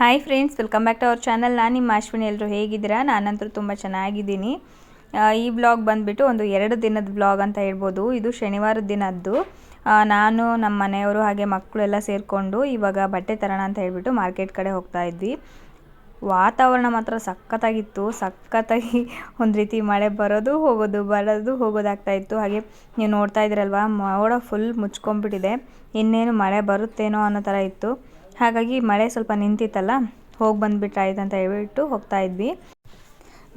Hi friends welcome back to our channel ನಾನು ನಿಮ್ಮ ಅಶ್ವಿನಿ. ಎಲ್ಲರೂ ಹೇಗಿದ್ದೀರಾ? ನಾನಂತೂ ತುಂಬ ಚೆನ್ನಾಗಿದ್ದೀನಿ. ಈ ಬ್ಲಾಗ್ ಬಂದುಬಿಟ್ಟು ಒಂದು ಎರಡು ದಿನದ ಬ್ಲಾಗ್ ಅಂತ ಹೇಳ್ಬೋದು. ಇದು ಶನಿವಾರದ ದಿನದ್ದು. ನಾನು ನಮ್ಮ ಮನೆಯವರು ಹಾಗೆ ಮಕ್ಕಳೆಲ್ಲ ಸೇರಿಕೊಂಡು ಇವಾಗ ಬಟ್ಟೆ ತರೋಣ ಅಂತ ಹೇಳ್ಬಿಟ್ಟು ಮಾರ್ಕೆಟ್ ಕಡೆ ಹೋಗ್ತಾ ಇದ್ವಿ. ವಾತಾವರಣ ಮಾತ್ರ ಸಖತ್ತಾಗಿತ್ತು. ಸಖತ್ತಾಗಿ ಒಂದು ರೀತಿ ಮಳೆ ಬರೋದು, ಹೋಗೋದು, ಬರೋದು ಹೋಗೋದಾಗ್ತಾ ಇತ್ತು. ಹಾಗೆ ನೀವು ನೋಡ್ತಾ ಇದ್ದೀರಲ್ವ, ಮೋಡ ಫುಲ್ ಮುಚ್ಕೊಂಡ್ಬಿಟ್ಟಿದೆ. ಇನ್ನೇನು ಮಳೆ ಬರುತ್ತೇನೋ ಅನ್ನೋ ಥರ ಇತ್ತು. ಹಾಗಾಗಿ ಮಳೆ ಸ್ವಲ್ಪ ನಿಂತಿತ್ತಲ್ಲ, ಹೋಗಿ ಬಂದುಬಿಟ್ಟಾಯ್ತು ಅಂತ ಹೇಳ್ಬಿಟ್ಟು ಹೋಗ್ತಾ ಇದ್ವಿ.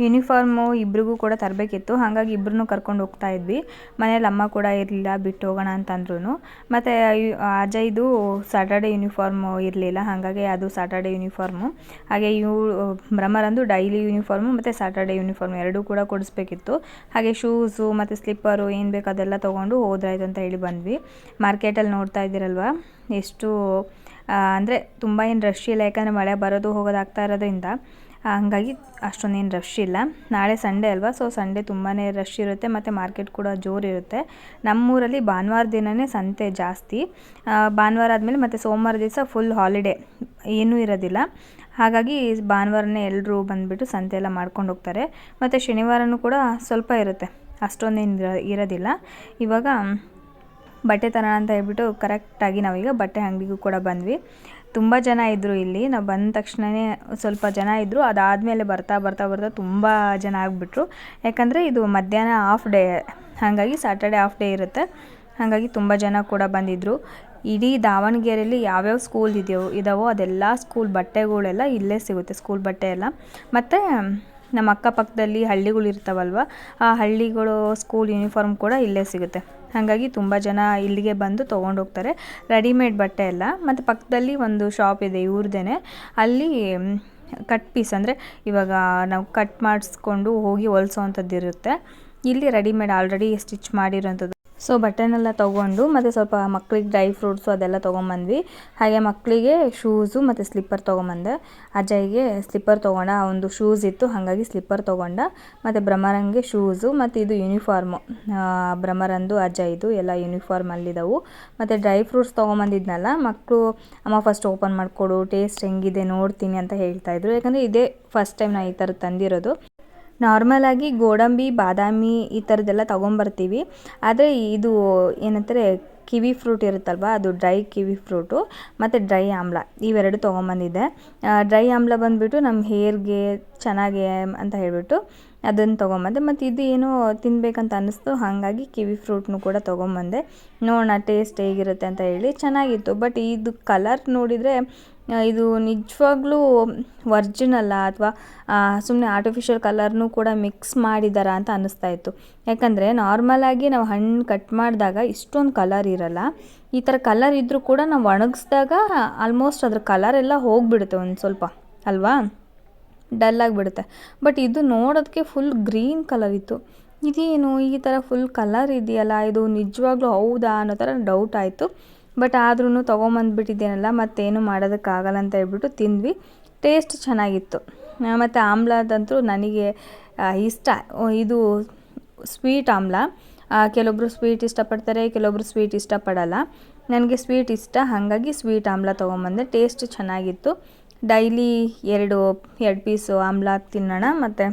ಯೂನಿಫಾರ್ಮು ಇಬ್ರಿಗೂ ಕೂಡ ತರಬೇಕಿತ್ತು, ಹಾಗಾಗಿ ಇಬ್ಬರನ್ನೂ ಕರ್ಕೊಂಡು ಹೋಗ್ತಾ ಇದ್ವಿ. ಮನೇಲಿ ಅಮ್ಮ ಕೂಡ ಇರಲಿಲ್ಲ, ಬಿಟ್ಟು ಹೋಗೋಣ ಅಂತಂದ್ರೂ ಮತ್ತು ಅಜಯ್ದು ಸ್ಯಾಟರ್ಡೆ ಯೂನಿಫಾರ್ಮು ಇರಲಿಲ್ಲ, ಹಾಗಾಗಿ ಅದು ಸ್ಯಾಟರ್ಡೆ ಯೂನಿಫಾರ್ಮು ಹಾಗೆ ಇವು ಭ್ರಮರಂದು ಡೈಲಿ ಯೂನಿಫಾರ್ಮು ಮತ್ತು ಸ್ಯಾಟರ್ಡೆ ಯೂನಿಫಾರ್ಮ್ ಎರಡೂ ಕೂಡ ಕೊಡಿಸ್ಬೇಕಿತ್ತು. ಹಾಗೆ ಶೂಸು ಮತ್ತು ಸ್ಲಿಪ್ಪರು ಏನು ಬೇಕು ಅದೆಲ್ಲ ತೊಗೊಂಡು ಹೋದ್ರಾಯ್ತು ಅಂತ ಹೇಳಿ ಬಂದ್ವಿ. ಮಾರ್ಕೆಟಲ್ಲಿ ನೋಡ್ತಾ ಇದ್ದೀರಲ್ವ? ಎಷ್ಟು ಅಂದರೆ ತುಂಬ ಏನು ರಶ್ ಇಲ್ಲ, ಯಾಕಂದರೆ ಮಳೆ ಬರೋದು ಹೋಗೋದಾಗ್ತಾ ಇರೋದ್ರಿಂದ. ಹಂಗಾಗಿ ಅಷ್ಟೊಂದೇನು ರಶ್ ಇಲ್ಲ. ನಾಳೆ ಸಂಡೇ ಅಲ್ವಾ ಸೊ ಸಂಡೇ ತುಂಬಾ ರಶ್ ಇರುತ್ತೆ, ಮತ್ತು ಮಾರ್ಕೆಟ್ ಕೂಡ ಜೋರಿರುತ್ತೆ ನಮ್ಮೂರಲ್ಲಿ ಭಾನುವಾರ ದಿನವೇ ಸಂತೆ ಜಾಸ್ತಿ. ಭಾನುವಾರ ಆದಮೇಲೆ ಮತ್ತು ಸೋಮವಾರ ದಿವಸ ಫುಲ್ ಹಾಲಿಡೇ ಏನೂ ಇರೋದಿಲ್ಲ. ಹಾಗಾಗಿ ಭಾನುವಾರನೇ ಎಲ್ಲರೂ ಬಂದುಬಿಟ್ಟು ಸಂತೆ ಎಲ್ಲ ಮಾಡ್ಕೊಂಡು ಹೋಗ್ತಾರೆ. ಮತ್ತು ಶನಿವಾರನೂ ಕೂಡ ಸ್ವಲ್ಪ ಇರುತ್ತೆ. ಅಷ್ಟೊಂದೇನು ಇರ- ಇರೋದಿಲ್ಲ. ಇವಾಗ ಬಟ್ಟೆ ತರೋಣ ಅಂತ ಹೇಳ್ಬಿಟ್ಟು ಕರೆಕ್ಟಾಗಿ ನಾವೀಗ ಬಟ್ಟೆ ಅಂಗಡಿಗೂ ಕೂಡ ಬಂದ್ವಿ. ತುಂಬ ಜನ ಇದ್ದರು ಇಲ್ಲಿ. ನಾವು ಬಂದ ತಕ್ಷಣವೇ ಸ್ವಲ್ಪ ಜನ ಇದ್ದರು ಅದಾದಮೇಲೆ ಬರ್ತಾ ಬರ್ತಾ ಬರ್ತಾ ತುಂಬ ಜನ ಆಗಿಬಿಟ್ರು. ಯಾಕಂದರೆ ಇದು ಮಧ್ಯಾಹ್ನ ಹಾಫ್ ಡೇ ಹಾಗಾಗಿ ಸ್ಯಾಟರ್ಡೆ ಆಫ್ ಡೇ ಇರುತ್ತೆ. ಹಾಗಾಗಿ ತುಂಬ ಜನ ಕೂಡ ಬಂದಿದ್ದರು ಇಡೀ ದಾವಣಗೆರೆಯಲ್ಲಿ ಯಾವ್ಯಾವ ಸ್ಕೂಲ್ ಇದೆಯೋ ಇದಾವೋ ಅದೆಲ್ಲ ಸ್ಕೂಲ್ ಬಟ್ಟೆಗಳೆಲ್ಲ ಇಲ್ಲೇ ಸಿಗುತ್ತೆ ಸ್ಕೂಲ್ ಬಟ್ಟೆ ಎಲ್ಲ. ಮತ್ತು ನಮ್ಮ ಅಕ್ಕಪಕ್ಕದಲ್ಲಿ ಹಳ್ಳಿಗಳು ಇರ್ತಾವಲ್ವ, ಆ ಹಳ್ಳಿಗಳು ಸ್ಕೂಲ್ ಯೂನಿಫಾರ್ಮ್ ಕೂಡ ಇಲ್ಲೇ ಸಿಗುತ್ತೆ. ಹಾಗಾಗಿ ತುಂಬ ಜನ ಇಲ್ಲಿಗೆ ಬಂದು ತೊಗೊಂಡು ಹೋಗ್ತಾರೆ. ರೆಡಿಮೇಡ್ ಬಟ್ಟೆ ಎಲ್ಲ ಮತ್ತು ಪಕ್ಕದಲ್ಲಿ ಒಂದು ಶಾಪ್ ಇದೆ ಇವ್ರದ್ದೇ ಅಲ್ಲಿ ಕಟ್ ಪೀಸ್ ಅಂದರೆ ಇವಾಗ ನಾವು ಕಟ್ ಮಾಡಿಸ್ಕೊಂಡು ಹೋಗಿ ಹೊಲ್ಸೋವಂಥದ್ದು ಇರುತ್ತೆ ಇಲ್ಲಿ ರೆಡಿಮೇಡ್ ಆಲ್ರೆಡಿ ಸ್ಟಿಚ್ ಮಾಡಿರೋಂಥದ್ದು. ಸೊ ಬಟ್ಟೆನೆಲ್ಲ ತೊಗೊಂಡು ಮತ್ತು ಸ್ವಲ್ಪ ಮಕ್ಳಿಗೆ ಡ್ರೈ ಫ್ರೂಟ್ಸು ಅದೆಲ್ಲ ತೊಗೊಂಬಂದ್ವಿ. ಹಾಗೆ ಮಕ್ಕಳಿಗೆ ಶೂಸು ಮತ್ತು ಸ್ಲಿಪ್ಪರ್ ತೊಗೊಂಬಂದೆ. ಅಜಯ್ಗೆ ಸ್ಲಿಪ್ಪರ್ ತೊಗೊಂಡ, ಒಂದು ಶೂಸ್ ಇತ್ತು, ಹಾಗಾಗಿ ಸ್ಲಿಪ್ಪರ್ ತೊಗೊಂಡ. ಮತ್ತು ಭ್ರಮರಂಗೆ ಶೂಸು ಮತ್ತು ಇದು ಯೂನಿಫಾರ್ಮು ಭ್ರಮರಂದು, ಅಜಯ್ದು ಎಲ್ಲ ಯೂನಿಫಾರ್ಮ್ ಅಲ್ಲಿದ್ದವು ಮತ್ತು ಡ್ರೈ ಫ್ರೂಟ್ಸ್ ತೊಗೊಂಬಂದಿದ್ನಲ್ಲ ಮಕ್ಕಳು ಅಮ್ಮ ಫಸ್ಟ್ ಓಪನ್ ಮಾಡಿಕೊಡು ಟೇಸ್ಟ್ ಹೆಂಗಿದೆ, ನೋಡ್ತೀನಿ ಅಂತ ಹೇಳ್ತಾಯಿದ್ರು ಯಾಕಂದರೆ ಇದೇ ಫಸ್ಟ್ ಟೈಮ್ ನಾನು ಈ ಥರ ತಂದಿರೋದು. ನಾರ್ಮಲಾಗಿ ಗೋಡಂಬಿ, ಬಾದಾಮಿ ಈ ಥರದ್ದೆಲ್ಲ ತೊಗೊಂಬರ್ತೀವಿ. ಆದರೆ ಇದು ಏನಂತಾರೆ, ಕಿವಿ ಫ್ರೂಟ್ ಇರುತ್ತಲ್ವ, ಅದು ಡ್ರೈ ಕಿವಿ ಫ್ರೂಟು, ಮತ್ತು ಡ್ರೈ ಆಮ್ಲ, ಇವೆರಡು ತೊಗೊಂಬಂದಿದ್ದೆ. ಡ್ರೈ ಆಮ್ಲ ಬಂದುಬಿಟ್ಟು ನಮ್ಮ ಹೇರ್ಗೆ ಚೆನ್ನಾಗೆ ಅಂತ ಹೇಳಿಬಿಟ್ಟು ಅದನ್ನು ತೊಗೊಂಬಂದೆ. ಮತ್ತು ಇದು ಏನೋ ತಿನ್ನಬೇಕಂತ ಅನ್ನಿಸ್ತು, ಹಾಗಾಗಿ ಕಿವಿ ಫ್ರೂಟ್ನು ಕೂಡ ತೊಗೊಂಬಂದೆ. ನೋಡೋಣ, ಟೇಸ್ಟ್ ಹೇಗಿರುತ್ತೆ ಅಂತ ಹೇಳಿ. ಚೆನ್ನಾಗಿತ್ತು, ಬಟ್ ಇದು ಕಲರ್ ನೋಡಿದರೆ ಇದು ನಿಜವಾಗ್ಲೂ ವರ್ಜಿನಲ್ಲ ಅಥವಾ ಸುಮ್ಮನೆ ಆರ್ಟಿಫಿಷಿಯಲ್ ಕಲರ್ನೂ ಕೂಡ ಮಿಕ್ಸ್ ಮಾಡಿದ್ದಾರಾ ಅಂತ ಅನ್ನಿಸ್ತಾ ಇತ್ತು. ಯಾಕಂದರೆ ನಾರ್ಮಲಾಗಿ ನಾವು ಹಣ್ಣು ಕಟ್ ಮಾಡಿದಾಗ ಇಷ್ಟೊಂದು ಕಲರ್ ಇರಲ್ಲ. ಈ ಥರ ಕಲರ್ ಇದ್ದರೂ ಕೂಡ ನಾವು ಒಣಗಿಸ್ದಾಗ ಆಲ್ಮೋಸ್ಟ್ ಅದ್ರ ಕಲರ್ ಎಲ್ಲ ಹೋಗಿಬಿಡುತ್ತೆ ಒಂದು ಸ್ವಲ್ಪ, ಅಲ್ವಾ? ಡಲ್ ಆಗಿಬಿಡುತ್ತೆ. ಬಟ್ ಇದು ನೋಡೋದಕ್ಕೆ ಫುಲ್ ಗ್ರೀನ್ ಕಲರ್ ಇತ್ತು. ಇದೇನು ಈ ಥರ ಫುಲ್ ಕಲರ್ ಇದೆಯಲ್ಲ, ಇದು ನಿಜವಾಗ್ಲೂ ಹೌದಾ ಅನ್ನೋ ಥರ ಡೌಟ್ ಆಯಿತು. ಬಟ್ ಆದ್ರೂ ತೊಗೊಂಬಂದ್ಬಿಟ್ಟಿದ್ದೇನಲ್ಲ, ಮತ್ತೇನು ಮಾಡೋದಕ್ಕಾಗಲ್ಲ ಅಂತ ಹೇಳ್ಬಿಟ್ಟು ತಿಂದ್ವಿ. ಟೇಸ್ಟ್ ಚೆನ್ನಾಗಿತ್ತು. ಮತ್ತು ಆಮ್ಲದಂತೂ ನನಗೆ ಇಷ್ಟ. ಇದು ಸ್ವೀಟ್ ಆಮ್ಲ. ಕೆಲವೊಬ್ರು ಸ್ವೀಟ್ ಇಷ್ಟಪಡ್ತಾರೆ, ಕೆಲವೊಬ್ರು ಸ್ವೀಟ್ ಇಷ್ಟಪಡಲ್ಲ. ನನಗೆ ಸ್ವೀಟ್ ಇಷ್ಟ, ಹಾಗಾಗಿ ಸ್ವೀಟ್ ಆಮ್ಲ ತೊಗೊಂಬಂದೆ. ಟೇಸ್ಟ್ ಚೆನ್ನಾಗಿತ್ತು. ಡೈಲಿ ಎರಡು ಎರಡು ಪೀಸು ಆಮ್ಲ ತಿನ್ನೋಣ, ಮತ್ತು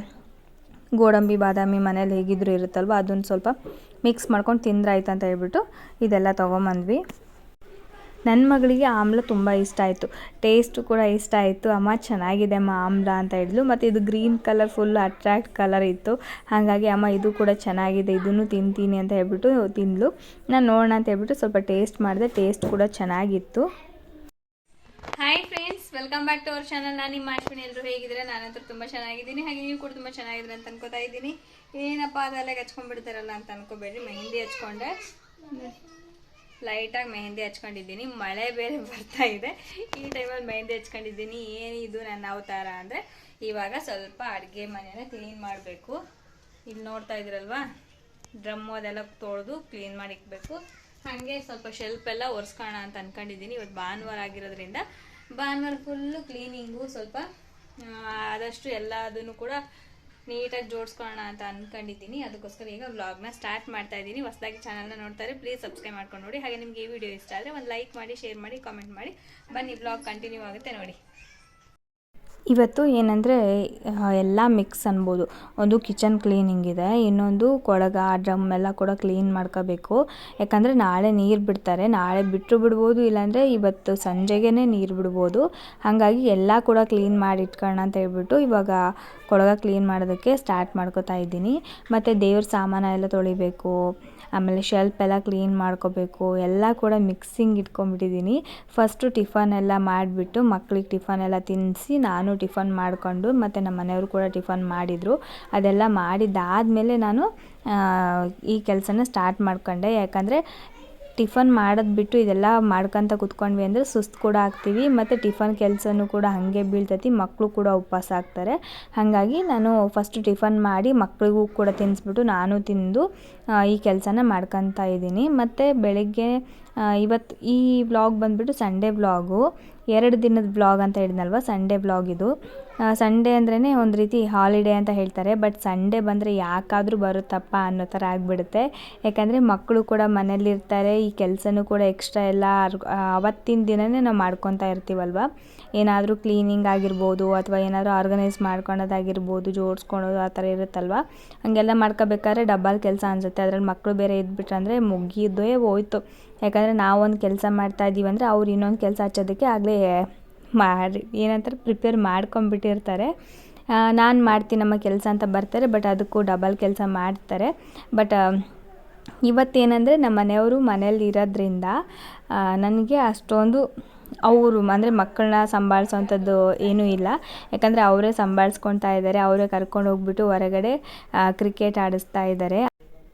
ಗೋಡಂಬಿ, ಬಾದಾಮಿ ಮನೇಲಿ ಹೇಗಿದ್ರು ಇರುತ್ತಲ್ವ, ಅದನ್ನು ಸ್ವಲ್ಪ ಮಿಕ್ಸ್ ಮಾಡ್ಕೊಂಡು ತಿಂದ್ರಾಯ್ತು ಅಂತ ಹೇಳ್ಬಿಟ್ಟು ಇದೆಲ್ಲ ತೊಗೊಂಬಂದ್ವಿ. ನನ್ನ ಮಗಳಿಗೆ ಆಮ್ಲ ತುಂಬ ಇಷ್ಟ ಆಯಿತು. ಟೇಸ್ಟು ಕೂಡ ಇಷ್ಟ ಆಯಿತು. ಅಮ್ಮ ಚೆನ್ನಾಗಿದೆ ಅಮ್ಮ ಆಮ್ಲ ಅಂತ ಹೇಳಿದ್ಲು. ಮತ್ತು ಇದು green colour full attract colour ಇತ್ತು. ಹಾಗಾಗಿ ಅಮ್ಮ ಇದು ಕೂಡ ಚೆನ್ನಾಗಿದೆ, ಇದನ್ನು ತಿಂತೀನಿ ಅಂತ ಹೇಳ್ಬಿಟ್ಟು ತಿಂದ್ಲು. ನಾನು ನೋಡೋಣ ಅಂತ ಹೇಳ್ಬಿಟ್ಟು ಸ್ವಲ್ಪ ಟೇಸ್ಟ್ ಮಾಡಿದೆ. ಟೇಸ್ಟ್ ಕೂಡ ಚೆನ್ನಾಗಿತ್ತು. Hi friends welcome back to our channel ನಾನು ನಿಮ್ಮ ಅಶ್ವಿನಿ ಎಲ್ಲರೂ ಹೇಗಿದ್ರೆ ನಾನಂತೂ ತುಂಬ ಚೆನ್ನಾಗಿದ್ದೀನಿ. ಹಾಗೆ ನೀವು ಕೂಡ ತುಂಬ ಚೆನ್ನಾಗಿದ್ರೆ ಅಂತ ಅನ್ಕೋತಾ ಇದ್ದೀನಿ. ಏನಪ್ಪ ಅದೆಲ್ಲ ಹಚ್ಕೊಂಡ್ಬಿಡ್ತಾರಲ್ಲ ಅಂತ ಅನ್ಕೋಬೇಡ್ರಿ. ಮೆಹಂದಿ ಹಚ್ಕೊಂಡೆ. ಲೈಟಾಗಿ ಮೆಹಂದಿ ಹಚ್ಕೊಂಡಿದ್ದೀನಿ. ಮಳೆ ಬೇರೆ ಬರ್ತಾ ಇದೆ. ಈ ಟೈಮಲ್ಲಿ ಮೆಹಂದಿ ಹಚ್ಕೊಂಡಿದ್ದೀನಿ. ಏನಿದು ನನ್ನ ಅವತಾರ ಅಂದರೆ, ಇವಾಗ ಸ್ವಲ್ಪ ಅಡುಗೆ ಮನೆಯನ್ನ ಕ್ಲೀನ್ ಮಾಡಬೇಕು. ಇಲ್ಲಿ ನೋಡ್ತಾ ಇದ್ರಲ್ವಾ? ಡ್ರಮ್ಮು ಅದೆಲ್ಲ ತೊಳೆದು ಕ್ಲೀನ್ ಮಾಡಿಕ್ಬೇಕು ಹಾಗೆ ಸ್ವಲ್ಪ ಶೆಲ್ಫ್ ಎಲ್ಲ ಒರೆಸ್ಕೋಣ ಅಂತ ಅನ್ಕೊಂಡಿದ್ದೀನಿ. ಇವತ್ತು ಭಾನುವಾರ ಆಗಿರೋದ್ರಿಂದ ಭಾನುವಾರ ಫುಲ್ಲು ಕ್ಲೀನಿಂಗು ಸ್ವಲ್ಪ ಆದಷ್ಟು ಎಲ್ಲದನ್ನು ಕೂಡ ನೀಟಾಗಿ ಜೋಡಿಸ್ಕೊಳ್ಳೋಣ ಅಂತ ಅನ್ಕೊಂಡಿದ್ದೀನಿ. ಅದಕ್ಕೋಸ್ಕರ ಈಗ ವ್ಲಾಗ್ನ ಸ್ಟಾರ್ಟ್ ಮಾಡ್ತಾ ಇದ್ದೀನಿ. ಹೊಸದಾಗಿ ಚಾನಲ್ನ ನೋಡ್ತಾರೆ ಪ್ಲೀಸ್ ಸಬ್ಸ್ಕ್ರೈಬ್ ಮಾಡ್ಕೊಂಡು ನೋಡಿ. ಹಾಗೆ ನಿಮಗೆ ಈ ವಿಡಿಯೋ ಇಷ್ಟ ಆದರೆ ಒಂದು ಲೈಕ್ ಮಾಡಿ ಶೇರ್ ಮಾಡಿ ಕಾಮೆಂಟ್ ಮಾಡಿ. ಬನ್ನಿ ವ್ಲಾಗ್ ಕಂಟಿನ್ಯೂ ಆಗುತ್ತೆ ನೋಡಿ. ಇವತ್ತು ಏನಂದರೆ ಎಲ್ಲ ಮಿಕ್ಸ್ ಅನ್ಬೋದು. ಒಂದು ಕಿಚನ್ ಕ್ಲೀನಿಂಗ್ ಇದೆ, ಇನ್ನೊಂದು ಕೊಳಗ ಡ್ರಮ್ ಎಲ್ಲ ಕೂಡ ಕ್ಲೀನ್ ಮಾಡ್ಕೋಬೇಕು. ಯಾಕಂದರೆ ನಾಳೆ ನೀರು ಬಿಡ್ತಾರೆ, ನಾಳೆ ಬಿಟ್ಟರು ಬಿಡ್ಬೋದು, ಇಲ್ಲಾಂದರೆ ಇವತ್ತು ಸಂಜೆಗೇ ನೀರು ಬಿಡ್ಬೋದು. ಹಾಗಾಗಿ ಎಲ್ಲ ಕೂಡ ಕ್ಲೀನ್ ಮಾಡಿ ಇಟ್ಕೊಳ್ಳೋಣ ಅಂತ ಹೇಳ್ಬಿಟ್ಟು ಇವಾಗ ಕೊಳಗ ಕ್ಲೀನ್ ಮಾಡೋದಕ್ಕೆ ಸ್ಟಾರ್ಟ್ ಮಾಡ್ಕೋತಾ ಇದ್ದೀನಿ. ಮತ್ತು ದೇವ್ರ ಸಾಮಾನು ಎಲ್ಲ ತೊಳಿಬೇಕು ಆಮೇಲೆ ಶೆಲ್ಪ್ ಎಲ್ಲ ಕ್ಲೀನ್ ಮಾಡ್ಕೋಬೇಕು, ಎಲ್ಲ ಕೂಡ ಮಿಕ್ಸಿಂಗ್ ಇಟ್ಕೊಂಡ್ಬಿಟ್ಟಿದ್ದೀನಿ. ಫಸ್ಟು ಟಿಫನ್ ಎಲ್ಲ ಮಾಡಿಬಿಟ್ಟು ಮಕ್ಕಳಿಗೆ ಟಿಫನ್ ಎಲ್ಲ ತಿನ್ನಿಸಿ ನಾನು ಟಿಫನ್ ಮಾಡಿಕೊಂಡು ಮತ್ತು ನಮ್ಮ ಮನೆಯವರು ಕೂಡ ಟಿಫನ್ ಮಾಡಿದರು. ಅದೆಲ್ಲ ಮಾಡಿದ್ದಾದಮೇಲೆ ನಾನು ಈ ಕೆಲಸನ ಸ್ಟಾರ್ಟ್ ಮಾಡ್ಕೊಂಡೆ. ಯಾಕಂದರೆ ಟಿಫನ್ ಮಾಡೋದು ಬಿಟ್ಟು ಇದೆಲ್ಲ ಮಾಡ್ಕೊತ ಕುತ್ಕೊಂಡ್ವಿ ಅಂದರೆ ಸುಸ್ತು ಕೂಡ ಆಗ್ತೀವಿ. ಮತ್ತು ಟಿಫನ್ ಕೆಲಸನೂ ಕೂಡ ಹಾಗೆ ಬೀಳ್ತೈತಿ. ಮಕ್ಕಳು ಕೂಡ ಉಪವಾಸ ಆಗ್ತಾರೆ. ಹಾಗಾಗಿ ನಾನು ಫಸ್ಟು ಟಿಫನ್ ಮಾಡಿ ಮಕ್ಕಳಿಗೂ ಕೂಡ ತಿನ್ನಿಸ್ಬಿಟ್ಟು ನಾನು ತಿಂದು ಈ ಕೆಲಸನ ಮಾಡ್ಕೊತಾ ಇದ್ದೀನಿ. ಮತ್ತು ಬೆಳಗ್ಗೆ ಇವತ್ತು ಈ ವ್ಲಾಗ್ ಬಂದುಬಿಟ್ಟು ಸಂಡೇ ವ್ಲಾಗು ಎರಡು ದಿನದ ವ್ಲಾಗ್ ಅಂತ ಹೇಳಿದ್ನಲ್ವ? ಸಂಡೇ ವ್ಲಾಗ್ ಇದು. ಸಂಡೇ ಅಂದ್ರೇ ಒಂದು ರೀತಿ ಹಾಲಿಡೇ ಅಂತ ಹೇಳ್ತಾರೆ. ಬಟ್ ಸಂಡೇ ಬಂದರೆ ಯಾಕಾದರೂ ಬರುತ್ತಪ್ಪ ಅನ್ನೋ ಥರ ಆಗಿಬಿಡುತ್ತೆ. ಯಾಕಂದರೆ ಮಕ್ಕಳು ಕೂಡ ಮನೇಲಿರ್ತಾರೆ ಈ ಕೆಲಸನೂ ಕೂಡ ಎಕ್ಸ್ಟ್ರಾ ಎಲ್ಲ ಅವತ್ತಿನ ದಿನವೇ ನಾವು ಮಾಡ್ಕೊತಾ ಇರ್ತೀವಲ್ವ? ಏನಾದರೂ ಕ್ಲೀನಿಂಗ್ ಆಗಿರ್ಬೋದು ಅಥವಾ ಏನಾದರೂ ಆರ್ಗನೈಸ್ ಮಾಡ್ಕೊಳೋದಾಗಿರ್ಬೋದು ಜೋಡಿಸ್ಕೊಳೋದು ಆ ಥರ ಇರುತ್ತಲ್ವ? ಹಂಗೆಲ್ಲ ಮಾಡ್ಕೋಬೇಕಾದ್ರೆ ಡಬ್ಬಲ್ ಕೆಲಸ ಅನಿಸುತ್ತೆ. ಅದ್ರಲ್ಲಿ ಮಕ್ಕಳು ಬೇರೆ ಇದ್ಬಿಟ್ರಂದರೆ ಮುಗಿದೇ ಹೋಯ್ತು. ಯಾಕಂದರೆ ನಾವೊಂದು ಕೆಲಸ ಮಾಡ್ತಾ ಇದ್ದೀವಿ ಅಂದರೆ ಅವ್ರು ಇನ್ನೊಂದು ಕೆಲಸ ಹಚ್ಚೋದಕ್ಕೆ ಆಗಲೇ ಮಾಡಿ, ಏನಂತಾರೆ ಪ್ರಿಪೇರ್ ಮಾಡ್ಕೊಂಬಿಟ್ಟಿರ್ತಾರೆ ನಾನು ಮಾಡ್ತೀನಿ ನಮ್ಮ ಕೆಲಸ ಅಂತ ಬರ್ತಾರೆ ಬಟ್ ಅದಕ್ಕೂ ಡಬಲ್ ಕೆಲಸ ಮಾಡ್ತಾರೆ. ಬಟ್ ಇವತ್ತೇನಂದರೆ ನಮ್ಮ ಮನೆಯವರು ಮನೇಲಿ ಇರೋದ್ರಿಂದ ನನಗೆ ಅಷ್ಟೊಂದು ಅವರು, ಅಂದರೆ ಮಕ್ಕಳನ್ನ ಸಂಭಾಳಿಸೋವಂಥದ್ದು ಏನೂ ಇಲ್ಲ. ಯಾಕಂದರೆ ಅವರೇ ಸಂಭಾಳಿಸ್ಕೊಳ್ತಾ ಇದ್ದಾರೆ, ಅವರೇ ಕರ್ಕೊಂಡು ಹೋಗ್ಬಿಟ್ಟು ಹೊರಗಡೆ ಕ್ರಿಕೆಟ್ ಆಡಿಸ್ತಾ ಇದ್ದಾರೆ.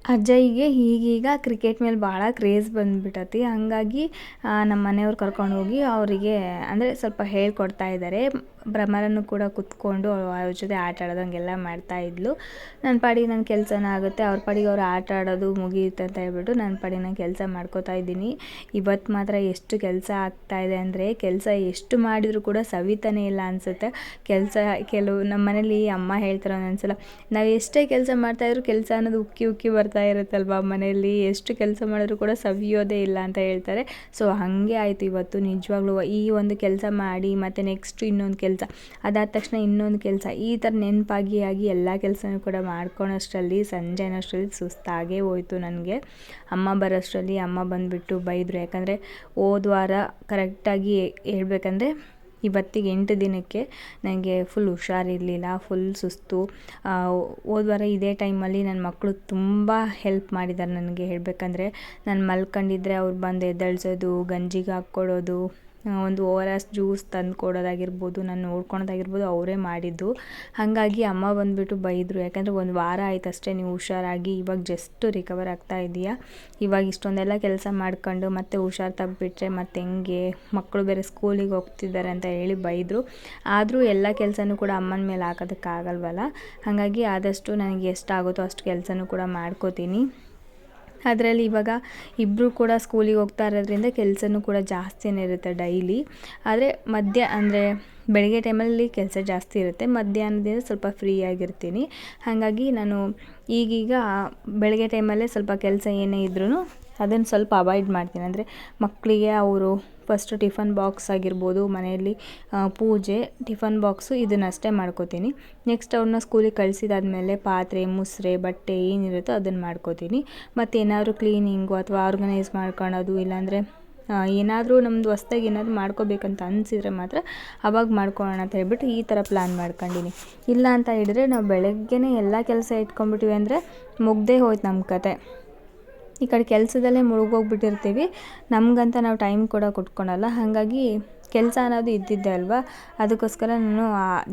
ಅಜ್ಜಯ್ಯಗೆ ಈಗೀಗ ಕ್ರಿಕೆಟ್ ಮೇಲೆ ಭಾಳ ಕ್ರೇಜ್ ಬಂದುಬಿಟ್ಟತಿ ಹಾಗಾಗಿ ನಮ್ಮ ಮನೆಯವ್ರು ಕರ್ಕೊಂಡು ಹೋಗಿ ಅವರಿಗೆ, ಅಂದರೆ ಸ್ವಲ್ಪ ಹೇಳ್ಕೊಡ್ತಾ ಇದ್ದಾರೆ ಭ್ರಮರನ್ನು ಕೂಡ ಕುತ್ಕೊಂಡು ಅವ್ರ ಜೊತೆ ಆಟ ಆಡೋದಂಗೆಲ್ಲ ಮಾಡ್ತಾ ಮಾಡ್ತಾಯಿದ್ಲು ನನ್ನ ಪಾಡಿಗೆ ನನ್ನ ಕೆಲಸನ ಆಗುತ್ತೆ. ಅವ್ರ ಪಾಡಿಗೆ ಅವ್ರು ಆಟ ಆಡೋದು ಮುಗಿಯುತ್ತೆ ಅಂತ ಹೇಳ್ಬಿಟ್ಟು ನನ್ನ ಪಾಡಿಗೆ ನಾನು ಕೆಲಸ ಮಾಡ್ಕೋತಾ ಇದ್ದೀನಿ. ಇವತ್ತು ಮಾತ್ರ ಎಷ್ಟು ಕೆಲಸ ಆಗ್ತಾಯಿದೆ ಅಂದರೆ, ಕೆಲಸ ಎಷ್ಟು ಮಾಡಿದರೂ ಕೂಡ ಸವಿತಾನೇ ಇಲ್ಲ ಅನಿಸುತ್ತೆ. ಕೆಲಸ ಕೆಲವು ನಮ್ಮ ಮನೇಲಿ ಅಮ್ಮ ಹೇಳ್ತಾರೆ ಒಂದೊಂದ್ಸಲ, ನಾವು ಎಷ್ಟೇ ಕೆಲಸ ಮಾಡ್ತಾಯಿದ್ರು ಕೆಲಸ ಅನ್ನೋದು ಉಕ್ಕಿ ಉಕ್ಕಿ ಬರ್ತಾ ಇರುತ್ತಲ್ವ ಮನೆಯಲ್ಲಿ ಎಷ್ಟು ಕೆಲಸ ಮಾಡಿದ್ರು ಕೂಡ ಸವಿಯೋದೇ ಇಲ್ಲ ಅಂತ ಹೇಳ್ತಾರೆ. ಸೊ, ಹಾಗೆ ಆಯಿತು ಇವತ್ತು ನಿಜವಾಗ್ಲೂ. ಈ ಒಂದು ಕೆಲಸ ಮಾಡಿ ಮತ್ತು ನೆಕ್ಸ್ಟ್ ಇನ್ನೊಂದು ಕೆಲಸ ಕೆಲಸ. ಅದಾದ ತಕ್ಷಣ ಇನ್ನೊಂದು ಕೆಲಸ. ಈ ಥರ ನೆನಪಾಗಿ ಆಗಿ ಎಲ್ಲ ಕೆಲಸನೂ ಕೂಡ ಮಾಡ್ಕೊಳೋಷ್ಟರಲ್ಲಿ, ಸಂಜೆ ಅನ್ನೋಷ್ಟರಲ್ಲಿ ಸುಸ್ತಾಗೇ ಹೋಯ್ತು ನನಗೆ. ಅಮ್ಮ ಬರೋಷ್ಟರಲ್ಲಿ ಅಮ್ಮ ಬಂದುಬಿಟ್ಟು ಬೈದರು. ಯಾಕಂದರೆ ಹೋದ ವಾರ ಕರೆಕ್ಟಾಗಿ ಹೇಳ್ಬೇಕಂದ್ರೆ ಇವತ್ತಿಗೆ ಎಂಟು ದಿನಕ್ಕೆ ನನಗೆ ಫುಲ್ ಹುಷಾರಿರಲಿಲ್ಲ ಫುಲ್ ಸುಸ್ತು. ಹೋದ ವಾರ ಇದೇ ಟೈಮಲ್ಲಿ ನನ್ನ ಮಕ್ಕಳು ತುಂಬ ಹೆಲ್ಪ್ ಮಾಡಿದ್ದಾರೆ ನನಗೆ ಹೇಳಬೇಕಂದ್ರೆ. ನಾನು ಮಲ್ಕೊಂಡಿದ್ರೆ ಅವ್ರು ಬಂದು ಎದ್ದೇಳ್ಸೋದು, ಗಂಜಿಗೆ ಹಾಕ್ಕೊಡೋದು ಒಂದು ಓ ಆರ್ ಎಸ್ ಜ್ಯೂಸ್ ತಂದು ಕೊಡೋದಾಗಿರ್ಬೋದು ನಾನು ನೋಡ್ಕೊಳೋದಾಗಿರ್ಬೋದು ಅವರೇ ಮಾಡಿದ್ದು. ಹಾಗಾಗಿ ಅಮ್ಮ ಬಂದುಬಿಟ್ಟು ಬೈದರು. ಯಾಕಂದರೆ ಒಂದು ವಾರ ಆಯ್ತು ಅಷ್ಟೇ ನೀವು ಹುಷಾರಾಗಿ ಇವಾಗ ಜಸ್ಟ್ ರಿಕವರ್ ಆಗ್ತಾ ಇದೆಯಾ? ಇವಾಗ ಇಷ್ಟೊಂದೆಲ್ಲ ಕೆಲಸ ಮಾಡ್ಕೊಂಡು ಮತ್ತೆ ಹುಷಾರು ತಪ್ಪಿಬಿಟ್ರೆ ಮತ್ತೆ ಹೆಂಗೆ? ಮಕ್ಕಳು ಬೇರೆ ಸ್ಕೂಲಿಗೆ ಹೋಗ್ತಿದ್ದಾರೆ ಅಂತ ಹೇಳಿ ಬೈದರು. ಆದರೂ ಎಲ್ಲ ಕೆಲಸನೂ ಕೂಡ ಅಮ್ಮನ ಮೇಲೆ ಹಾಕೋದಕ್ಕಾಗಲ್ವಲ್ಲ? ಹಾಗಾಗಿ ಆದಷ್ಟು ನನಗೆ ಎಷ್ಟಾಗುತ್ತೋ ಅಷ್ಟು ಕೆಲಸನೂ ಕೂಡ ಮಾಡ್ಕೋತೀನಿ. ಅದರಲ್ಲಿ ಇವಾಗ ಇಬ್ಬರು ಕೂಡ ಸ್ಕೂಲಿಗೆ ಹೋಗ್ತಾ ಇರೋದ್ರಿಂದ ಕೆಲಸನೂ ಕೂಡ ಜಾಸ್ತಿನೇ ಇರುತ್ತೆ ಡೈಲಿ. ಆದರೆ ಮಧ್ಯ ಅಂದರೆ ಬೆಳಗ್ಗೆ ಟೈಮಲ್ಲಿ ಕೆಲಸ ಜಾಸ್ತಿ ಇರುತ್ತೆ. ಮಧ್ಯಾಹ್ನದಿಂದ ಸ್ವಲ್ಪ ಫ್ರೀ ಆಗಿರ್ತೀನಿ. ಹಾಗಾಗಿ ನಾನು ಈಗೀಗ ಬೆಳಗ್ಗೆ ಟೈಮಲ್ಲೇ ಸ್ವಲ್ಪ ಕೆಲಸ ಏನೇ ಇದ್ರೂ ಅದನ್ನು ಸ್ವಲ್ಪ ಅವಾಯ್ಡ್ ಮಾಡ್ತೀನಿ. ಅಂದರೆ ಮಕ್ಕಳಿಗೆ ಅವರು ಫಸ್ಟು ಟಿಫನ್ ಬಾಕ್ಸ್ ಆಗಿರ್ಬೋದು ಮನೆಯಲ್ಲಿ ಪೂಜೆ ಟಿಫನ್ ಬಾಕ್ಸು ಇದನ್ನಷ್ಟೇ ಮಾಡ್ಕೋತೀನಿ. ನೆಕ್ಸ್ಟ್ ಅವ್ರನ್ನ ಸ್ಕೂಲಿಗೆ ಕಳಿಸಿದಾದ್ಮೇಲೆ ಪಾತ್ರೆ, ಮುಸ್ರೆ, ಬಟ್ಟೆ ಏನಿರುತ್ತೋ ಅದನ್ನು ಮಾಡ್ಕೋತೀನಿ. ಮತ್ತು ಏನಾದರೂ ಕ್ಲೀನಿಂಗು ಅಥವಾ ಆರ್ಗನೈಸ್ ಮಾಡ್ಕೊಳೋದು, ಇಲ್ಲಾಂದರೆ ಏನಾದರೂ ನಮ್ಮದು ಹೊಸ್ದಾಗಿ ಏನಾದರೂ ಮಾಡ್ಕೋಬೇಕಂತ ಅನಿಸಿದ್ರೆ ಮಾತ್ರ ಅವಾಗ ಮಾಡ್ಕೊಳ್ಳೋಣ ಅಂತ ಹೇಳ್ಬಿಟ್ಟು ಈ ಥರ ಪ್ಲ್ಯಾನ್ ಮಾಡ್ಕೊಂಡಿನಿ. ಇಲ್ಲ ಅಂತ ಹೇಳಿದ್ರೆ ನಾವು ಬೆಳಗ್ಗೆನೇ ಎಲ್ಲ ಕೆಲಸ ಇಟ್ಕೊಂಡ್ಬಿಟ್ಟಿವಿ ಅಂದರೆ ಮುಗ್ದೇ ಹೋಯ್ತು ನಮ್ಮ ಕತೆ. ಈ ಕಡೆ ಕೆಲಸದಲ್ಲೇ ಮುಳುಗೋಗ್ಬಿಟ್ಟಿರ್ತೀವಿ ನಮಗಂತ ನಾವು ಟೈಮ್ ಕೂಡ ಕೊಟ್ಕೊಳಲ್ಲ. ಹಾಗಾಗಿ ಕೆಲಸ ಅನ್ನೋದು ಇದ್ದಿದ್ದೆ ಅಲ್ವಾ? ಅದಕ್ಕೋಸ್ಕರ ನಾನು